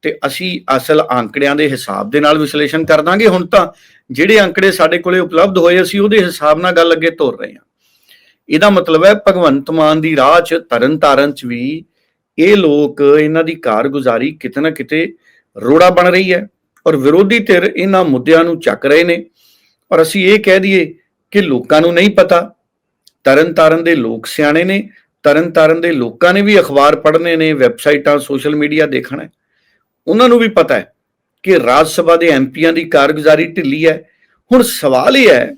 ਤੇ ਅਸੀਂ ਅਸਲ ਅੰਕੜਿਆਂ ਦੇ ਹਿਸਾਬ ਦੇ ਨਾਲ ਵਿਸ਼ਲੇਸ਼ਣ ਕਰ ਦਾਂਗੇ। ਹੁਣ ਤਾਂ ਜਿਹੜੇ ਅੰਕੜੇ ਸਾਡੇ ਕੋਲੇ ਉਪਲਬਧ ਹੋਏ, ਅਸੀਂ ਉਹਦੇ ਹਿਸਾਬ ਨਾਲ ਗੱਲ ਅੱਗੇ ਤੋਰ ਰਹੇ ਹਾਂ। ਇਹਦਾ ਮਤਲਬ ਹੈ, ਭਗਵੰਤ ਮਾਨ ਦੀ ਰਾਹ 'ਚ ਤਰਨ ਤਾਰਨ 'ਚ ਵੀ ਇਹ ਲੋਕ, ਇਹਨਾਂ ਦੀ ਕਾਰਗੁਜ਼ਾਰੀ ਕਿਤੇ ਨਾ ਕਿਤੇ ਰੋੜਾ ਬਣ ਰਹੀ ਹੈ ਔਰ ਵਿਰੋਧੀ ਧਿਰ ਇਹਨਾਂ ਮੁੱਦਿਆਂ ਨੂੰ ਚੱਕ ਰਹੇ ਨੇ। ਔਰ ਅਸੀਂ ਇਹ ਕਹਿ ਦਈਏ ਕਿ ਲੋਕਾਂ ਨੂੰ ਨਹੀਂ ਪਤਾ ਤਰਨ ਤਾਰਨ ਦੇ ਲੋਕ ਸਿਆਣੇ ਨੇ ਤਰਨ ਤਾਰਨ ਦੇ ਲੋਕਾਂ ਨੇ ਵੀ ਅਖਬਾਰ ਪੜ੍ਹਨੇ ਨੇ, ਵੈਬਸਾਈਟਾਂ, ਸੋਸ਼ਲ ਮੀਡੀਆ ਦੇਖਣਾ ਉਹਨਾਂ ਨੂੰ ਵੀ ਪਤਾ ਹੈ। ਕਿ ਰਾਜ ਸਭਾ ਦੇ ਐਮਪੀਆਂ ਦੀ ਕਾਰਗੁਜ਼ਾਰੀ ਢਿੱਲੀ ਹੈ। ਹੁਣ ਸਵਾਲ ਇਹ ਹੈ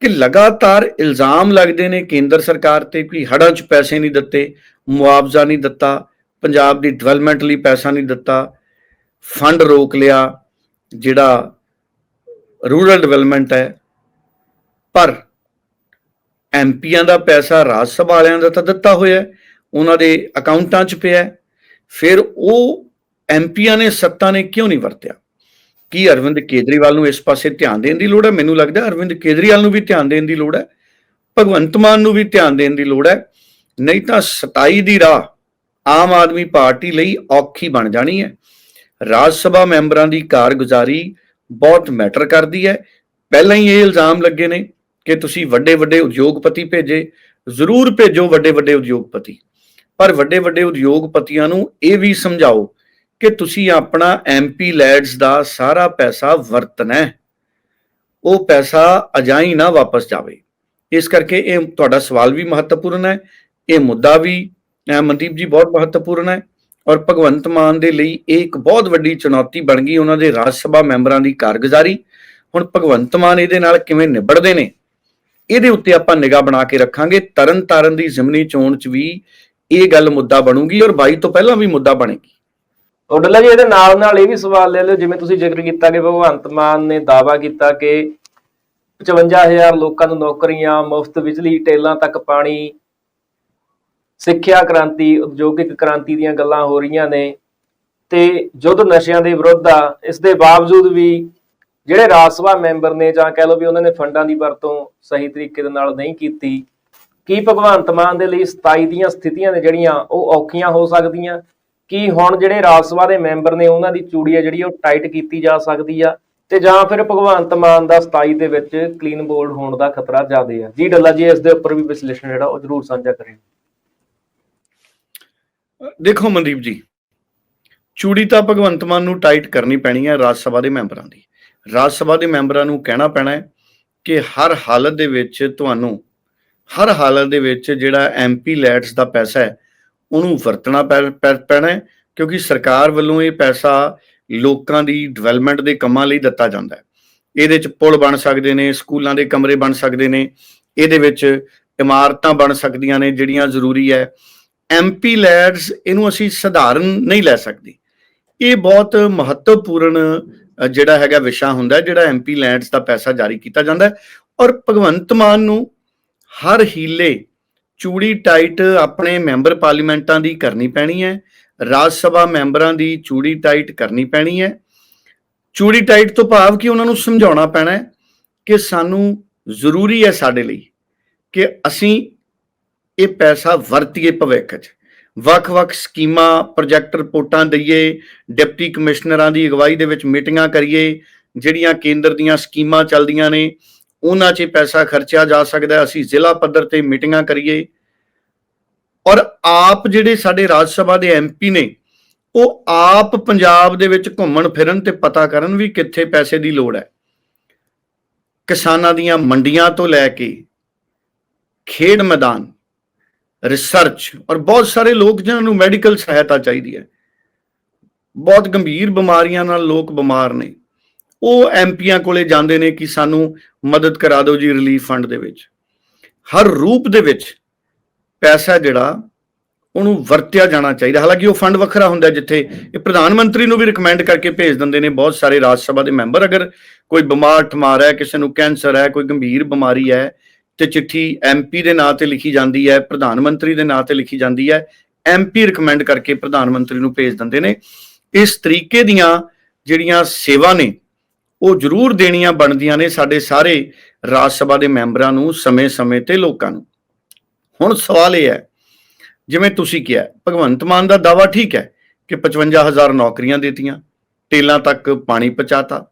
ਕਿ ਲਗਾਤਾਰ ਇਲਜ਼ਾਮ ਲੱਗਦੇ ਨੇ ਕੇਂਦਰ ਸਰਕਾਰ ਤੇ ਕਿ ਹੜ੍ਹਾਂ 'ਚ ਪੈਸੇ ਨਹੀਂ ਦਿੱਤੇ, ਮੁਆਵਜ਼ਾ ਨਹੀਂ ਦਿੱਤਾ, ਪੰਜਾਬ ਦੀ ਡਿਵੈਲਪਮੈਂਟ ਲਈ ਪੈਸਾ ਨਹੀਂ ਦਿੱਤਾ, ਫੰਡ ਰੋਕ ਲਿਆ, ਜਿਹੜਾ ਰੂਰਲ ਡਿਵੈਲਪਮੈਂਟ ਹੈ। ਪਰ ਐਮਪੀਆਂ ਦਾ ਪੈਸਾ ਰਾਜ ਸਭਾ ਵਾਲਿਆਂ ਦਾ ਤਾਂ ਦਿੱਤਾ ਹੋਇਆ ਉਹਨਾਂ ਦੇ ਅਕਾਊਂਟਾਂ 'ਚ ਪਿਆ ਫਿਰ ਉਹ ਐਮਪੀਆਂ ਨੇ ਸੱਤਾ ਨੇ ਕਿਉਂ ਨਹੀਂ ਵਰਤਿਆ? ਕੀ ਅਰਵਿੰਦ ਕੇਜਰੀਵਾਲ ਨੂੰ ਇਸ ਪਾਸੇ ਧਿਆਨ ਦੇਣ ਦੀ ਲੋੜ ਹੈ? ਮੈਨੂੰ ਲੱਗਦਾ ਅਰਵਿੰਦ ਕੇਜਰੀਵਾਲ ਨੂੰ ਵੀ ਧਿਆਨ ਦੇਣ ਦੀ ਲੋੜ ਹੈ, ਭਗਵੰਤ ਮਾਨ ਨੂੰ ਵੀ ਧਿਆਨ ਦੇਣ ਦੀ ਲੋੜ ਹੈ, ਨਹੀਂ ਤਾਂ 27 ਦੀ ਰਾਹ ਆਮ ਆਦਮੀ ਪਾਰਟੀ ਲਈ ਔਖੀ ਬਣ ਜਾਣੀ ਹੈ। ਰਾਜ ਸਭਾ ਮੈਂਬਰਾਂ ਦੀ ਕਾਰਗੁਜ਼ਾਰੀ ਬਹੁਤ ਮੈਟਰ ਕਰਦੀ ਹੈ। ਪਹਿਲਾਂ ਹੀ ਇਹ ਇਲਜ਼ਾਮ ਲੱਗੇ ਨੇ ਕਿ ਤੁਸੀਂ ਵੱਡੇ ਵੱਡੇ ਉਦਯੋਗਪਤੀ ਭੇਜੇ, ਜ਼ਰੂਰ ਭੇਜੋ ਵੱਡੇ ਵੱਡੇ ਉਦਯੋਗਪਤੀ। ਪਰ ਵੱਡੇ ਵੱਡੇ ਉਦਯੋਗਪਤੀਆਂ ਨੂੰ ਇਹ ਵੀ ਸਮਝਾਓ ਕਿ ਤੁਸੀਂ ਆਪਣਾ ਐਮਪੀ ਲੈਡਸ ਦਾ ਸਾਰਾ ਪੈਸਾ ਵਰਤਣਾ ਹੈ। ਉਹ ਪੈਸਾ ਅਜਾਈ ਨਾ ਵਾਪਸ ਜਾਵੇ। ਇਸ ਕਰਕੇ ਇਹ ਤੁਹਾਡਾ ਸਵਾਲ ਵੀ ਮਹੱਤਵਪੂਰਨ ਹੈ, ਇਹ ਮੁੱਦਾ ਵੀ ਮਨਦੀਪ ਜੀ ਬਹੁਤ ਮਹੱਤਵਪੂਰਨ ਹੈ ਔਰ ਭਗਵੰਤ ਮਾਨ ਦੇ ਲਈ ਇਹ ਇੱਕ ਬਹੁਤ ਵੱਡੀ ਚੁਣੌਤੀ ਬਣ ਗਈ ਉਹਨਾਂ ਦੇ ਰਾਜ ਸਭਾ ਮੈਂਬਰਾਂ ਦੀ ਕਾਰਗੁਜ਼ਾਰੀ। ਹੁਣ ਭਗਵੰਤ ਮਾਨ ਇਹਦੇ ਨਾਲ ਕਿਵੇਂ ਨਿਬੜਦੇ ਨੇ? ਇਹਦੇ ਉੱਤੇ ਆਪਾਂ ਨਿਗਾਹ ਬਣਾ ਕੇ ਰੱਖਾਂਗੇ। ਤਰਨ ਤਾਰਨ ਦੀ ਜ਼ਿਮਨੀ ਚੋਣ 'ਚ ਵੀ ਇਹ ਗੱਲ ਮੁੱਦਾ ਬਣੂਗੀ ਔਰ 22 ਤੋਂ ਪਹਿਲਾਂ ਵੀ ਮੁੱਦਾ ਬਣੇਗੀ। ਉਡਲਾ ਜੀ ਇਹਦੇ ਨਾਲ ਨਾਲ ਇਹ ਵੀ ਸਵਾਲ ਲੈ ਲਿਓ, ਜਿਵੇਂ ਤੁਸੀਂ ਜ਼ਿਕਰ ਕੀਤਾ ਕਿ ਭਗਵੰਤ ਮਾਨ ਨੇ ਦਾਅਵਾ ਕੀਤਾ ਕਿ 55000 ਲੋਕਾਂ ਨੂੰ ਨੌਕਰੀਆਂ, ਮੁਫਤ ਬਿਜਲੀ, ਟੇਲਾਂ ਤੱਕ ਪਾਣੀ, ਸਿੱਖਿਆ ਕ੍ਰਾਂਤੀ, ਉਦਯੋਗਿਕ ਕ੍ਰਾਂਤੀ ਦੀਆਂ ਗੱਲਾਂ ਹੋ ਰਹੀਆਂ ਨੇ ਤੇ ਯੁੱਧ ਨਸ਼ਿਆਂ ਦੇ ਵਿਰੁੱਧ ਆ, ਇਸ ਦੇ ਬਾਵਜੂਦ ਵੀ ਜਿਹੜੇ ਰਾਜ ਸਭਾ ਮੈਂਬਰ ਨੇ ਜਾਂ ਕਹਿ ਲਓ ਵੀ ਉਹਨਾਂ ਨੇ ਫੰਡਾਂ ਦੀ ਵਰਤੋਂ ਸਹੀ ਤਰੀਕੇ ਦੇ ਨਾਲ ਨਹੀਂ ਕੀਤੀ, ਕੀ ਭਗਵੰਤ ਮਾਨ ਦੇ ਲਈ 27 ਦੀਆਂ ਸਥਿਤੀਆਂ ਨੇ ਜਿਹੜੀਆਂ ਉਹ ਔਖੀਆਂ ਹੋ ਸਕਦੀਆਂ? ਕਿ ਹੁਣ ਜਿਹੜੇ ਰਾਜ ਸਭਾ ਦੇ ਮੈਂਬਰ ਨੇ ਉਹਨਾਂ ਦੀ ਚੂੜੀ ਆ ਜਿਹੜੀ ਉਹ ਟਾਈਟ ਕੀਤੀ ਜਾ ਸਕਦੀ ਆ ਤੇ ਜਾਂ ਫਿਰ ਭਗਵੰਤ ਮਾਨ ਦਾ 27 ਦੇ ਵਿੱਚ ਕਲੀਨ ਬੋਲਡ ਹੋਣ ਦਾ ਖਤਰਾ ਜ਼ਿਆਦਾ ਆ? ਜੀ ਡੱਲਾ ਜੀ, ਇਸ ਦੇ ਉੱਪਰ ਵੀ ਵਿਸ਼ਲੇਸ਼ਣ ਜਿਹੜਾ ਉਹ ਜ਼ਰੂਰ ਸਾਂਝਾ ਕਰਿਓ। ਦੇਖੋ ਮਨਦੀਪ ਜੀ, ਚੂੜੀ ਤਾਂ ਭਗਵੰਤ ਮਾਨ ਨੂੰ ਟਾਈਟ ਕਰਨੀ ਪੈਣੀ ਹੈ ਰਾਜ ਸਭਾ ਦੇ ਮੈਂਬਰਾਂ ਦੀ। ਰਾਜ ਸਭਾ ਦੇ ਮੈਂਬਰਾਂ ਨੂੰ ਕਹਿਣਾ ਪੈਣਾ ਹੈ ਕਿ ਹਰ ਹਾਲਤ ਦੇ ਵਿੱਚ ਤੁਹਾਨੂੰ, ਹਰ ਹਾਲਤ ਦੇ ਵਿੱਚ ਜਿਹੜਾ ਐਮਪੀ ਲੈਟਸ ਦਾ ਪੈਸਾ ਹੈ ਉਹਨੂੰ ਵਰਤਣਾ ਪੈ- ਪੈ- ਪੈਣਾ ਕਿਉਂਕਿ ਸਰਕਾਰ ਵੱਲੋਂ ਇਹ ਪੈਸਾ ਲੋਕਾਂ ਦੀ ਡਿਵੈਲਪਮੈਂਟ ਦੇ ਕੰਮਾਂ ਲਈ ਦਿੱਤਾ ਜਾਂਦਾ ਹੈ। ਇਹਦੇ ਵਿੱਚ ਪੁਲ ਬਣ ਸਕਦੇ ਨੇ ਸਕੂਲਾਂ ਦੇ ਕਮਰੇ ਬਣ ਸਕਦੇ ਨੇ ਇਹਦੇ ਵਿੱਚ ਇਮਾਰਤਾਂ ਬਣ ਸਕਦੀਆਂ ਨੇ ਜਿਹੜੀਆਂ ਜ਼ਰੂਰੀ ਹੈ। ਐਮਪੀ ਲੈਡਸ ਇਹਨੂੰ ਅਸੀਂ ਸਧਾਰਨ ਨਹੀਂ ਲੈ ਸਕਦੇ। ਇਹ ਬਹੁਤ ਮਹੱਤਵਪੂਰਨ ਜਿਹੜਾ ਹੈਗਾ ਵਿਸ਼ਾ ਹੁੰਦਾ ਹੈ, ਜਿਹੜਾ ਐਮਪੀ ਲੈਂਡਸ ਦਾ ਪੈਸਾ ਜਾਰੀ ਕੀਤਾ ਜਾਂਦਾ ਔਰ ਭਗਵੰਤ ਮਾਨ ਨੂੰ ਹਰ ਹੀਲੇ ਚੂੜੀ ਟਾਈਟ ਆਪਣੇ ਮੈਂਬਰ ਪਾਰਲੀਮੈਂਟਾਂ ਦੀ ਕਰਨੀ ਪੈਣੀ ਹੈ। ਰਾਜ ਸਭਾ ਮੈਂਬਰਾਂ ਦੀ ਚੂੜੀ ਟਾਈਟ ਕਰਨੀ ਪੈਣੀ ਹੈ। ਚੂੜੀ ਟਾਈਟ ਤੋਂ ਭਾਵ ਕਿ ਉਹਨਾਂ ਨੂੰ ਸਮਝਾਉਣਾ ਪੈਣਾ ਹੈ ਕਿ ਸਾਨੂੰ ਜ਼ਰੂਰੀ ਹੈ ਸਾਡੇ ਲਈ ਕਿ ਅਸੀਂ ਇਹ ਪੈਸਾ ਵਰਤੀਏ ਭਵਿੱਖ 'ਚ। ਵੱਖ-ਵੱਖ ਸਕੀਮਾਂ, ਪ੍ਰੋਜੈਕਟ ਰਿਪੋਰਟਾਂ ਦਈਏ, ਡਿਪਟੀ ਕਮਿਸ਼ਨਰਾਂ ਦੀ ਅਗਵਾਈ ਦੇ ਵਿੱਚ ਮੀਟਿੰਗਾਂ ਕਰੀਏ, ਜਿਹੜੀਆਂ ਕੇਂਦਰ ਦੀਆਂ ਸਕੀਮਾਂ ਚੱਲਦੀਆਂ ਨੇ ਉਹਨਾਂ 'ਚ ਪੈਸਾ ਖਰਚਿਆ ਜਾ ਸਕਦਾ ਅਸੀਂ ਜ਼ਿਲ੍ਹਾ ਪੱਧਰ ਤੇ ਮੀਟਿੰਗਾਂ ਕਰੀਏ। ਔਰ ਆਪ ਜਿਹੜੇ ਸਾਡੇ ਰਾਜ ਸਭਾ ਦੇ ਐਮਪੀ ਨੇ, ਉਹ ਆਪ ਪੰਜਾਬ ਦੇ ਵਿੱਚ ਘੁੰਮਣ ਫਿਰਨ ਤੇ ਪਤਾ ਕਰਨ ਵੀ ਕਿੱਥੇ ਪੈਸੇ ਦੀ ਲੋੜ ਹੈ। ਕਿਸਾਨਾਂ ਦੀਆਂ ਮੰਡੀਆਂ ਤੋਂ ਲੈ ਕੇ ਖੇਡ ਮੈਦਾਨ ਰਿਸਰਚ ਔਰ ਬਹੁਤ ਸਾਰੇ ਲੋਕ ਜਿਨ੍ਹਾਂ ਨੂੰ ਮੈਡੀਕਲ ਸਹਾਇਤਾ ਚਾਹੀਦੀ ਹੈ। ਬਹੁਤ ਗੰਭੀਰ ਬਿਮਾਰੀਆਂ ਨਾਲ ਲੋਕ ਬਿਮਾਰ ਨੇ। ਉਹ ਐਮਪੀਆਂ ਕੋਲੇ ਜਾਂਦੇ ਨੇ ਕਿ ਸਾਨੂੰ ਮਦਦ ਕਰਾ ਦਿਓ ਜੀ ਰਿਲੀਫ ਫੰਡ ਦੇ ਵਿੱਚ। ਹਰ ਰੂਪ ਦੇ ਵਿੱਚ ਪੈਸਾ ਜਿਹੜਾ ਉਹਨੂੰ ਵਰਤਿਆ ਜਾਣਾ ਚਾਹੀਦਾ। ਹਾਲਾਂਕਿ ਉਹ ਫੰਡ ਵੱਖਰਾ ਹੁੰਦਾ ਜਿੱਥੇ ਇਹ ਪ੍ਰਧਾਨ ਮੰਤਰੀ ਨੂੰ ਵੀ ਰਿਕਮੈਂਡ ਕਰਕੇ ਭੇਜ ਦਿੰਦੇ ਨੇ। ਬਹੁਤ ਸਾਰੇ ਰਾਜ ਸਭਾ ਦੇ ਮੈਂਬਰ ਅਗਰ ਕੋਈ ਬਿਮਾਰ, ਠਮਾਰ ਹੈ, ਕਿਸੇ ਨੂੰ ਕੈਂਸਰ ਹੈ, ਕੋਈ ਗੰਭੀਰ ਬਿਮਾਰੀ ਹੈ ਤੇ ਚਿੱਠੀ ਐਮਪੀ ਦੇ ਨਾਂ ਤੇ ਲਿਖੀ ਜਾਂਦੀ ਹੈ, ਪ੍ਰਧਾਨ ਮੰਤਰੀ ਦੇ ਨਾਂ ਤੇ ਲਿਖੀ ਜਾਂਦੀ ਹੈ, ਐਮਪੀ ਰਿਕਮੈਂਡ ਕਰਕੇ ਪ੍ਰਧਾਨ ਮੰਤਰੀ ਨੂੰ ਭੇਜ ਦਿੰਦੇ ਨੇ। ਇਸ ਤਰੀਕੇ ਦੀਆਂ ਜਿਹੜੀਆਂ ਸੇਵਾ ਨੇ ਉਹ ਜ਼ਰੂਰ ਦੇਣੀਆਂ ਬਣਦੀਆਂ ਨੇ ਸਾਡੇ ਸਾਰੇ ਰਾਜ ਸਭਾ ਦੇ ਮੈਂਬਰਾਂ ਨੂੰ ਸਮੇਂ-ਸਮੇਂ ਤੇ ਲੋਕਾਂ ਨੂੰ। ਹੁਣ ਸਵਾਲ ਇਹ ਹੈ, ਜਿਵੇਂ ਤੁਸੀਂ ਕਿਹਾ, ਭਗਵੰਤ ਮਾਨ ਦਾ ਦਾਵਾ ਠੀਕ ਹੈ ਕਿ 55000 ਨੌਕਰੀਆਂ ਦਿੱਤੀਆਂ, ਟੇਲਾਂ ਤੱਕ ਪਾਣੀ ਪਹੁੰਚਾਤਾ,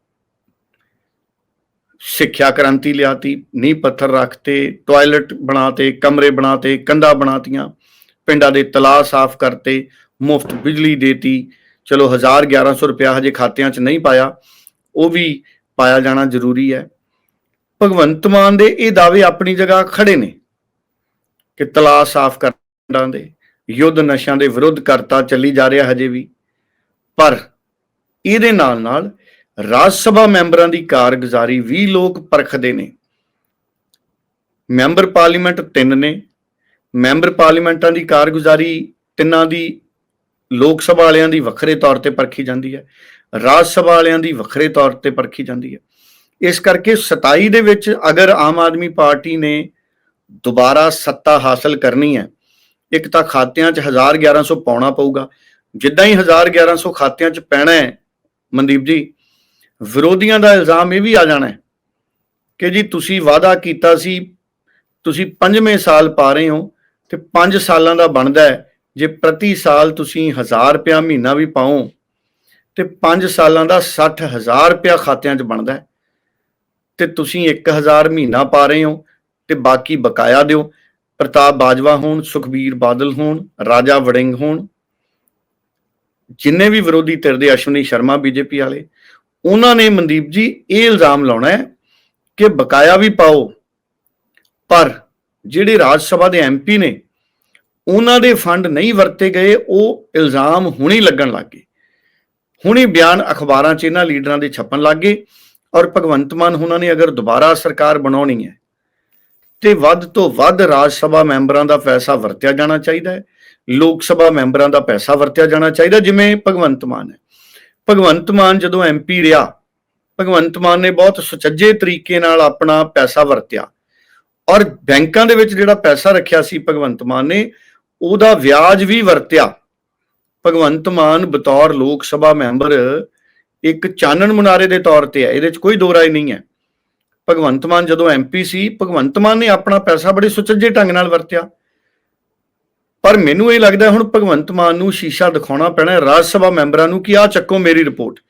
ਸਿੱਖਿਆ ਕ੍ਰਾਂਤੀ ਲਿਆਤੀ, ਨੀਂਹ ਪੱਥਰ ਰੱਖਤੇ, ਟਾਇਲਟ ਬਣਾਤੇ, ਕਮਰੇ ਬਣਾਤੇ, ਕੰਧਾਂ ਬਣਾਤੀਆਂ, ਪਿੰਡਾਂ ਦੇ ਤਲਾਅ ਸਾਫ਼ ਕਰਤੇ, ਮੁਫਤ ਬਿਜਲੀ ਦੇਤੀ, ਚਲੋ 1000 1100 ਰੁਪਇਆ ਹਜੇ ਖਾਤਿਆਂ 'ਚ ਨਹੀਂ ਪਾਇਆ ਉਹ ਵੀ ਪਾਇਆ ਜਾਣਾ ਜ਼ਰੂਰੀ ਹੈ। ਭਗਵੰਤ ਮਾਨ ਦੇ ਇਹ ਦਾਅਵੇ ਆਪਣੀ ਜਗ੍ਹਾ ਖੜੇ ਨੇ ਕਿ ਤਲਾਅ ਸਾਫ਼ ਕਰਨ ਦੇ, ਯੁੱਧ ਨਸ਼ਿਆਂ ਦੇ ਵਿਰੁੱਧ ਕਰਤਾ ਚੱਲੀ ਜਾ ਰਿਹਾ ਹਜੇ ਵੀ। ਪਰ ਇਹਦੇ ਨਾਲ ਨਾਲ ਰਾਜ ਸਭਾ ਮੈਂਬਰਾਂ ਦੀ ਕਾਰਗੁਜ਼ਾਰੀ ਵੀ ਲੋਕ ਪਰਖਦੇ ਨੇ। ਮੈਂਬਰ ਪਾਰਲੀਮੈਂਟ ਤਿੰਨ ਨੇ। ਮੈਂਬਰ ਪਾਰਲੀਮੈਂਟਾਂ ਦੀ ਕਾਰਗੁਜ਼ਾਰੀ ਤਿੰਨਾਂ ਦੀ, ਲੋਕ ਸਭਾ ਵਾਲਿਆਂ ਦੀ ਵੱਖਰੇ ਤੌਰ ਤੇ ਪਰਖੀ ਜਾਂਦੀ ਹੈ। ਰਾਜ ਸਭਾ ਵਾਲਿਆਂ ਦੀ ਵੱਖਰੇ ਤੌਰ ਤੇ ਪਰਖੀ ਜਾਂਦੀ ਹੈ। ਇਸ ਕਰਕੇ 27 ਦੇ ਵਿੱਚ ਅਗਰ ਆਮ ਆਦਮੀ ਪਾਰਟੀ ਨੇ ਦੁਬਾਰਾ ਸੱਤਾ ਹਾਸਲ ਕਰਨੀ ਹੈ, ਇੱਕ ਤਾਂ ਖਾਤਿਆਂ 'ਚ 1000 1100 ਪਾਉਣਾ ਪਊਗਾ। ਜਿੱਦਾਂ ਹੀ 1000 1100 ਖਾਤਿਆਂ 'ਚ ਪੈਣਾ ਹੈ, ਮਨਦੀਪ ਜੀ, ਵਿਰੋਧੀਆਂ ਦਾ ਇਲਜ਼ਾਮ ਇਹ ਵੀ ਆ ਜਾਣਾ ਹੈ ਕਿ ਜੀ ਤੁਸੀਂ ਵਾਅਦਾ ਕੀਤਾ ਸੀ, ਤੁਸੀਂ ਪੰਜਵੇਂ ਸਾਲ ਪਾ ਰਹੇ ਹੋ ਤੇ 5 ਸਾਲਾਂ ਦਾ ਬਣਦਾ ਹੈ। ਜੇ ਪ੍ਰਤੀ ਸਾਲ ਤੁਸੀਂ 1000 ਰੁਪਿਆ ਮਹੀਨਾ ਵੀ ਪਾਓ ਤੇ 5 ਸਾਲਾਂ ਦਾ 60000 ਰੁਪਿਆ ਖਾਤਿਆਂ 'ਚ ਬਣਦਾ ਹੈ। ਤੇ ਤੁਸੀਂ 1000 ਮਹੀਨਾ ਪਾ ਰਹੇ ਹੋ ਤੇ ਬਾਕੀ ਬਕਾਇਆ ਦਿਓ। ਪ੍ਰਤਾਪ ਬਾਜਵਾ ਹੋਣ, ਸੁਖਬੀਰ ਬਾਦਲ ਹੋਣ, ਰਾਜਾ ਵੜਿੰਗ ਹੋਣ, ਜਿੰਨੇ ਵੀ ਵਿਰੋਧੀ ਧਿਰ ਦੇ ਅਸ਼ਵਨੀ ਸ਼ਰਮਾ ਬੀਜੇਪੀ ਵਾਲੇ, ਉਹਨਾਂ ਨੇ ਮਨਦੀਪ ਜੀ, ਇਹ ਇਲਜ਼ਾਮ ਲਾਉਣਾ ਹੈ ਕਿ ਬਕਾਇਆ ਵੀ ਪਾਓ, ਪਰ ਜਿਹੜੇ ਰਾਜ ਸਭਾ ਦੇ ਐਮਪੀ ਨੇ, ਉਹਨਾਂ ਦੇ ਫੰਡ ਨਹੀਂ ਵਰਤੇ ਗਏ, ਉਹ ਇਲਜ਼ਾਮ ਹੁਣੇ ਲੱਗਣ ਲੱਗੇ ਹੁਣੀ ਬਿਆਨ ਅਖਬਾਰਾਂ 'ਚ ਇਹਨਾਂ ਲੀਡਰਾਂ ਦੇ ਛਪਣ ਲੱਗ ਗਏ ਔਰ ਭਗਵੰਤ ਮਾਨ ਉਹਨਾਂ ਨੇ ਅਗਰ ਦੁਬਾਰਾ ਸਰਕਾਰ ਬਣਾਉਣੀ ਹੈ ਤੇ ਵੱਧ ਤੋਂ ਵੱਧ ਰਾਜ ਸਭਾ ਮੈਂਬਰਾਂ ਦਾ ਪੈਸਾ ਵਰਤਿਆ ਜਾਣਾ ਚਾਹੀਦਾ ਹੈ, ਲੋਕ ਸਭਾ ਮੈਂਬਰਾਂ ਦਾ ਪੈਸਾ ਵਰਤਿਆ ਜਾਣਾ ਚਾਹੀਦਾ ਜਿਵੇਂ ਭਗਵੰਤ ਮਾਨ ਹੈ। ਭਗਵੰਤ ਮਾਨ ਜਦੋਂ ਐਮਪੀ ਰਿਹਾ, ਭਗਵੰਤ ਮਾਨ ਨੇ ਬਹੁਤ ਸੁਚੱਜੇ ਤਰੀਕੇ ਨਾਲ ਆਪਣਾ ਪੈਸਾ ਵਰਤਿਆ ਔਰ ਬੈਂਕਾਂ ਦੇ ਵਿੱਚ ਜਿਹੜਾ ਪੈਸਾ ਰੱਖਿਆ ਸੀ ਭਗਵੰਤ ਮਾਨ ਨੇ, ਉਹਦਾ ਵਿਆਜ ਵੀ ਵਰਤਿਆ। ਭਗਵੰਤ ਮਾਨ ਬਤੌਰ ਲੋਕ ਸਭਾ ਮੈਂਬਰ ਇੱਕ ਚਾਨਣ ਮੁਨਾਰੇ ਦੇ ਤੌਰ ਤੇ ਹੈ। ਇਹਦੇ 'ਚ ਕੋਈ ਦੋ ਰਾਏ ਨਹੀਂ ਹੈ। ਭਗਵੰਤ ਮਾਨ ਜਦੋਂ ਐਮਪੀ ਸੀ, ਭਗਵੰਤ ਮਾਨ ਨੇ ਆਪਣਾ ਪੈਸਾ ਬੜੇ ਸੁਚੱਜੇ ਢੰਗ ਨਾਲ ਵਰਤਿਆ। ਪਰ ਮੈਨੂੰ ਇਹ ਲੱਗਦਾ ਹੁਣ ਭਗਵੰਤ ਮਾਨ ਨੂੰ ਸ਼ੀਸ਼ਾ ਦਿਖਾਉਣਾ ਪੈਣਾ ਰਾਜ ਸਭਾ ਮੈਂਬਰਾਂ ਨੂੰ ਕਿ ਆਹ ਚੱਕੋ ਮੇਰੀ ਰਿਪੋਰਟ।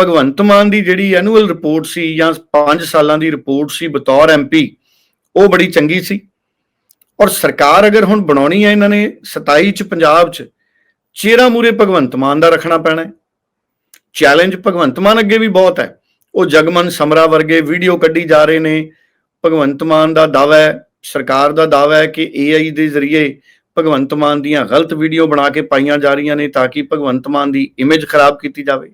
ਭਗਵੰਤ ਮਾਨ ਦੀ ਜਿਹੜੀ ਐਨੂਅਲ ਰਿਪੋਰਟ ਸੀ ਜਾਂ 5 ਸਾਲਾਂ ਦੀ ਰਿਪੋਰਟ ਸੀ ਬਤੌਰ ਐਮਪੀ ਉਹ ਬੜੀ ਚੰਗੀ ਸੀ। ਔਰ ਸਰਕਾਰ ਅਗਰ ਹੁਣ ਬਣਾਉਣੀ ਹੈ ਇਹਨਾਂ ਨੇ 27 ਚ ਪੰਜਾਬ ਚ ਚਿਹਰਾ ਮੂਰੇ ਭਗਵੰਤ ਮਾਨ ਦਾ ਰੱਖਣਾ ਪੈਣਾ ਹੈ। ਚੈਲੰਜ ਭਗਵੰਤ ਮਾਨ ਅੱਗੇ ਵੀ ਬਹੁਤ ਹੈ। ਉਹ ਜਗਮਨ ਸਮਰਾ ਵਰਗੇ ਵੀਡੀਓ ਕੱਢੀ ਜਾ ਰਹੇ ਨੇ। ਭਗਵੰਤ ਮਾਨ ਦਾ ਦਾਵਾ ਹੈ, ਸਰਕਾਰ ਦਾ ਦਾਵਾ ਹੈ ਕਿ AI ਦੇ ਜ਼ਰੀਏ ਭਗਵੰਤ ਮਾਨ ਦੀਆਂ ਗਲਤ ਵੀਡੀਓ ਬਣਾ ਕੇ ਪਾਈਆਂ ਜਾ ਰਹੀਆਂ ਨੇ ਤਾਂ ਕਿ ਭਗਵੰਤ ਮਾਨ ਦੀ ਇਮੇਜ ਖਰਾਬ ਕੀਤੀ ਜਾਵੇ।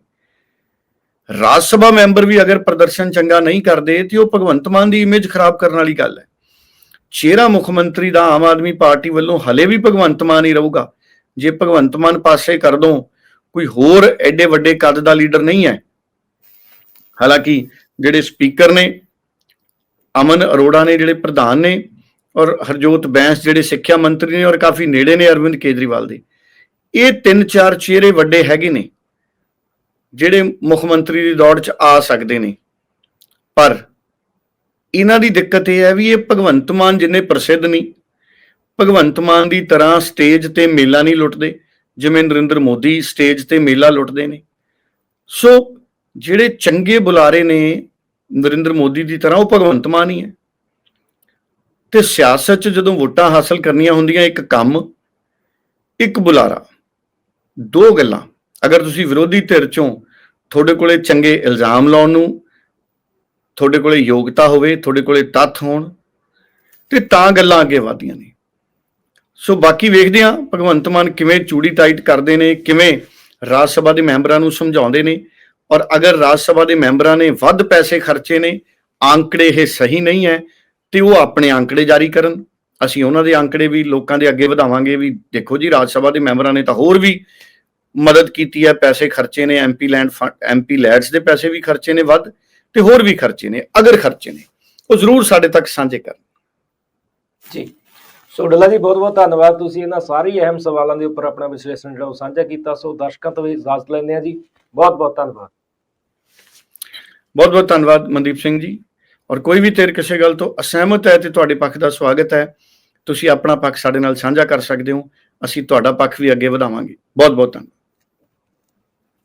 ਰਾਜ ਸਭਾ ਮੈਂਬਰ ਵੀ ਅਗਰ ਪ੍ਰਦਰਸ਼ਨ ਚੰਗਾ ਨਹੀਂ ਕਰਦੇ, ਤੇ ਉਹ ਭਗਵੰਤ ਮਾਨ ਦੀ ਇਮੇਜ ਖਰਾਬ ਕਰਨ ਵਾਲੀ ਗੱਲ ਹੈ। ਚਿਹਰਾ ਮੁੱਖ ਮੰਤਰੀ ਦਾ ਆਮ ਆਦਮੀ ਪਾਰਟੀ ਵੱਲੋਂ ਹਲੇ ਵੀ ਭਗਵੰਤ ਮਾਨ ਹੀ ਰਹੂਗਾ। ਜੇ ਭਗਵੰਤ ਮਾਨ ਪਾਸੇ ਕਰ ਦੋ ਕੋਈ ਹੋਰ ਐਡੇ ਵੱਡੇ ਕੱਦ ਦਾ ਲੀਡਰ ਨਹੀਂ ਹੈ। ਹਾਲਾਂਕਿ ਜਿਹੜੇ ਸਪੀਕਰ ਨੇ, ਅਮਨ ਅਰੋੜਾ ਨੇ ਜਿਹੜੇ ਪ੍ਰਧਾਨ ਨੇ ਔਰ ਹਰਜੋਤ ਬੈਂਸ ਜਿਹੜੇ ਸਿੱਖਿਆ ਮੰਤਰੀ ਨੇ ਔਰ ਕਾਫੀ ਨੇੜੇ ਨੇ ਅਰਵਿੰਦ ਕੇਜਰੀਵਾਲ ਦੇ, ਇਹ ਤਿੰਨ ਚਾਰ ਚਿਹਰੇ ਵੱਡੇ ਹੈਗੇ ਨੇ, ਜਿਹੜੇ ਮੁੱਖ ਮੰਤਰੀ ਦੀ ਦੌੜ 'ਚ ਆ ਸਕਦੇ ਨੇ। ਪਰ ਇਹਨਾਂ ਦੀ ਦਿੱਕਤ ਇਹ ਹੈ ਵੀ ਇਹ ਭਗਵੰਤ ਮਾਨ ਜਿੰਨੇ ਪ੍ਰਸਿੱਧ ਨਹੀਂ ਭਗਵੰਤ ਮਾਨ ਦੀ ਤਰ੍ਹਾਂ ਸਟੇਜ ਤੇ ਮੇਲਾ ਨਹੀਂ ਲੁੱਟਦੇ, ਜਿਵੇਂ ਨਰਿੰਦਰ ਮੋਦੀ ਸਟੇਜ ਤੇ ਮੇਲਾ ਲੁੱਟਦੇ ਨੇ। ਸੋ ਜਿਹੜੇ ਚੰਗੇ ਬੁਲਾਰੇ ਨੇ, ਨਰਿੰਦਰ ਮੋਦੀ ਦੀ ਤਰ੍ਹਾਂ ਉਹ ਭਗਵੰਤ ਮਾਨ ਹੀ ਹੈ। ਤੇ ਸਿਆਸਤ 'ਚ ਜਦੋਂ ਵੋਟਾਂ ਹਾਸਲ ਕਰਨੀਆਂ ਹੁੰਦੀਆਂ, ਇੱਕ ਕੰਮ, ਇੱਕ ਬੁਲਾਰਾ, ਦੋ ਗੱਲਾਂ। ਅਗਰ ਤੁਸੀਂ ਵਿਰੋਧੀ ਧਿਰ ਚੋਂ ਤੁਹਾਡੇ ਕੋਲੇ ਚੰਗੇ ਇਲਜ਼ਾਮ ਲਾਉਣ ਨੂੰ, ਤੁਹਾਡੇ ਕੋਲੇ ਯੋਗਤਾ ਹੋਵੇ, ਤੁਹਾਡੇ ਕੋਲੇ ਤੱਥ ਹੋਣ, ਤੇ ਤਾਂ ਗੱਲਾਂ ਅੱਗੇ ਵਧਦੀਆਂ ਨੇ। ਸੋ ਬਾਕੀ ਵੇਖਦੇ ਹਾਂ ਭਗਵੰਤ ਮਾਨ ਕਿਵੇਂ ਚੂੜੀ ਟਾਈਟ ਕਰਦੇ ਨੇ, ਕਿਵੇਂ ਰਾਜ ਸਭਾ ਦੇ ਮੈਂਬਰਾਂ ਨੂੰ ਸਮਝਾਉਂਦੇ ਨੇ ਔਰ ਅਗਰ ਰਾਜ ਸਭਾ ਦੇ ਮੈਂਬਰਾਂ ਨੇ ਵੱਧ ਪੈਸੇ ਖਰਚੇ ਨੇ ਆંકੜੇ ਇਹ ਸਹੀ ਨਹੀਂ ਹੈ ਤੇ ਉਹ ਆਪਣੇ ਆંકੜੇ ਜਾਰੀ ਕਰਨ। ਅਸੀਂ ਉਹਨਾਂ ਦੇ ਆંકੜੇ ਵੀ ਲੋਕਾਂ ਦੇ ਅੱਗੇ ਵਧਾਵਾਂਗੇ ਵੀ ਦੇਖੋ ਜੀ, ਰਾਜ ਸਭਾ ਦੇ ਮੈਂਬਰਾਂ ਨੇ ਤਾਂ ਹੋਰ ਵੀ ਮਦਦ ਕੀਤੀ ਹੈ, ਪੈਸੇ ਖਰਚੇ ਨੇ MP land fund MP LADS ਦੇ ਪੈਸੇ ਵੀ ਖਰਚੇ ਨੇ ਵੱਧ ਤੇ ਹੋਰ ਵੀ ਖਰਚੇ ਨੇ, ਅਗਰ ਖਰਚੇ ਨੇ, ਉਹ ਜ਼ਰੂਰ ਸਾਡੇ ਤੱਕ ਸਾਂਝੇ ਕਰਨ। ਜੀ। ਸੋ ਡੱਲਾ ਜੀ, ਬਹੁਤ ਬਹੁਤ ਧੰਨਵਾਦ। ਤੁਸੀਂ ਇਹਨਾਂ ਸਾਰੀ ਅਹਿਮ ਸਵਾਲਾਂ ਦੇ ਉੱਪਰ ਆਪਣਾ ਵਿਸ਼ਲੇਸ਼ਣ ਜਿਹੜਾ ਉਹ ਸਾਂਝਾ ਕੀਤਾ। ਸੋ ਦਰਸ਼ਕਾਂ ਤੋਂ ਵੀ ਇਜਾਜ਼ਤ ਲੈਂਦੇ ਆ ਜੀ। ਬਹੁਤ ਬਹੁਤ ਧੰਨਵਾਦ। ਬਹੁਤ ਬਹੁਤ ਧੰਨਵਾਦ ਮਨਦੀਪ ਸਿੰਘ ਜੀ। ਔਰ ਕੋਈ ਵੀ ਤੇਰ ਕਿਸੇ ਗੱਲ ਤੋਂ ਅਸਹਿਮਤ ਹੈ ਤੇ ਤੁਹਾਡੇ ਪੱਖ ਦਾ ਸਵਾਗਤ ਹੈ, ਤੁਸੀਂ ਆਪਣਾ ਪੱਖ ਸਾਡੇ ਨਾਲ ਸਾਂਝਾ ਕਰ ਸਕਦੇ ਹੋ। ਅਸੀਂ ਤੁਹਾਡਾ ਪੱਖ ਵੀ ਅੱਗੇ ਵਧਾਵਾਂਗੇ। ਬਹੁਤ ਬਹੁਤ ਧੰਨਵਾਦ।